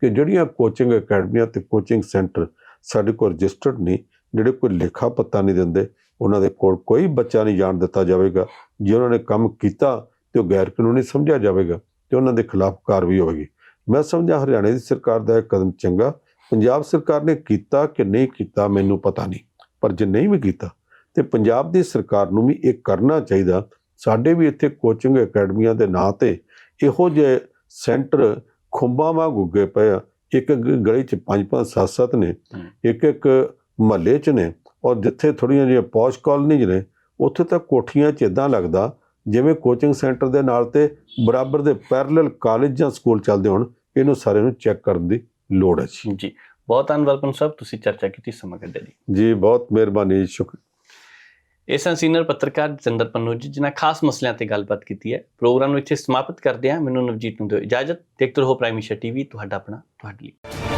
Speaker 2: ਕਿ ਜਿਹੜੀਆਂ ਕੋਚਿੰਗ ਅਕੈਡਮੀਆਂ ਤੇ ਕੋਚਿੰਗ ਸੈਂਟਰ ਸਾਡੇ ਕੋਲ ਰਜਿਸਟਰਡ ਨਹੀਂ, ਜਿਹੜੇ ਕੋਈ ਲਿਖਾ ਪੱਤਾ ਨਹੀਂ ਦਿੰਦੇ, ਉਹਨਾਂ ਦੇ ਕੋਲ ਕੋਈ ਬੱਚਾ ਨਹੀਂ ਜਾਣ ਦਿੱਤਾ ਜਾਵੇਗਾ। ਜੇ ਉਹਨਾਂ ਨੇ ਕੰਮ ਕੀਤਾ ਤੇ ਉਹ ਗੈਰ ਕਾਨੂੰਨੀ ਸਮਝਿਆ ਜਾਵੇਗਾ ਤੇ ਉਹਨਾਂ ਦੇ ਖਿਲਾਫ ਕਾਰਵਾਈ ਹੋਵੇਗੀ। ਮੈਂ ਸਮਝਾ ਹਰਿਆਣੇ ਦੀ ਸਰਕਾਰ ਦਾ ਇਹ ਕਦਮ ਚੰਗਾ। ਪੰਜਾਬ ਸਰਕਾਰ ਨੇ ਕੀਤਾ ਕਿ ਨਹੀਂ ਕੀਤਾ ਮੈਨੂੰ ਪਤਾ ਨਹੀਂ, ਪਰ ਜੇ ਨਹੀਂ ਵੀ ਕੀਤਾ ਤੇ ਪੰਜਾਬ ਦੀ ਸਰਕਾਰ ਨੂੰ ਵੀ ਇਹ ਕਰਨਾ ਚਾਹੀਦਾ। ਸਾਡੇ ਵੀ ਇੱਥੇ ਕੋਚਿੰਗ ਅਕੈਡਮੀਆਂ ਦੇ ਨਾਂ ਤੇ ਇਹੋ ਜਿਹੇ ਸੈਂਟਰ ਖੁੰਬਾਂ ਵਾਂਗ ਉੱਗੇ ਪਏ ਆ। ਇੱਕ ਇੱਕ ਗਲੀ ਚ ਪੰਜ ਪੰਜ ਸੱਤ ਸੱਤ ਨੇ।
Speaker 1: ਹਮ।
Speaker 2: ਇੱਕ ਇੱਕ ਮਹੱਲੇ ਚ ਨੇ ਔਰ ਜਿੱਥੇ ਥੋੜੀਆਂ ਜਿਹੀਆਂ ਪੌਸ਼ ਕਾਲਨੀਜ਼ ਨੇ ਉੱਥੇ ਤਾਂ ਕੋਠੀਆਂ ਚ ਇਦਾਂ ਲੱਗਦਾ ਜਿਵੇਂ ਕੋਚਿੰਗ ਸੈਂਟਰ ਦੇ ਨਾਲ ਤੇ ਬਰਾਬਰ ਦੇ ਪੈਰਲਲ ਕਾਲਜ ਜਾਂ ਸਕੂਲ ਚੱਲਦੇ ਹੋਣ। ਇਹਨੂੰ ਸਾਰੇ ਨੂੰ ਚੈੱਕ ਕਰਨ ਦੀ ਲੋੜ ਹੈ
Speaker 1: ਜੀ। ਬਹੁਤ ਧੰਨਵਾਦ ਪੁੰਨ ਸਾਹਿਬ ਤੁਸੀਂ ਚਰਚਾ ਕੀਤੀ ਸਮਾਂ ਕੱਢਿਆ ਜੀ
Speaker 2: ਜੀ ਬਹੁਤ ਮਿਹਰਬਾਨੀ ਜੀ, ਸ਼ੁਕਰ
Speaker 1: ਇਹ ਸਨ ਸੀਨੀਅਰ ਪੱਤਰਕਾਰ ਜਤਿੰਦਰ ਪੰਨੂ ਜੀ, ਜਿਨ੍ਹਾਂ ਖਾਸ ਮਸਲਿਆਂ ਤੇ ਗੱਲਬਾਤ ਕੀਤੀ ਹੈ। ਪ੍ਰੋਗਰਾਮ ਨੂੰ ਇੱਥੇ ਸਮਾਪਤ ਕਰਦੇ ਹਾਂ। ਮੈਨੂੰ ਨਵਜੀਤ ਨੂੰ ਦਿਓ ਇਜਾਜ਼ਤ। ਦੇਖਦੇ ਰਹੋ ਪ੍ਰਾਈਮ ਏਸ਼ੀਆ ਟੀਵੀ ਤੁਹਾਡਾ ਆਪਣਾ, ਤੁਹਾਡੇ ਲਈ।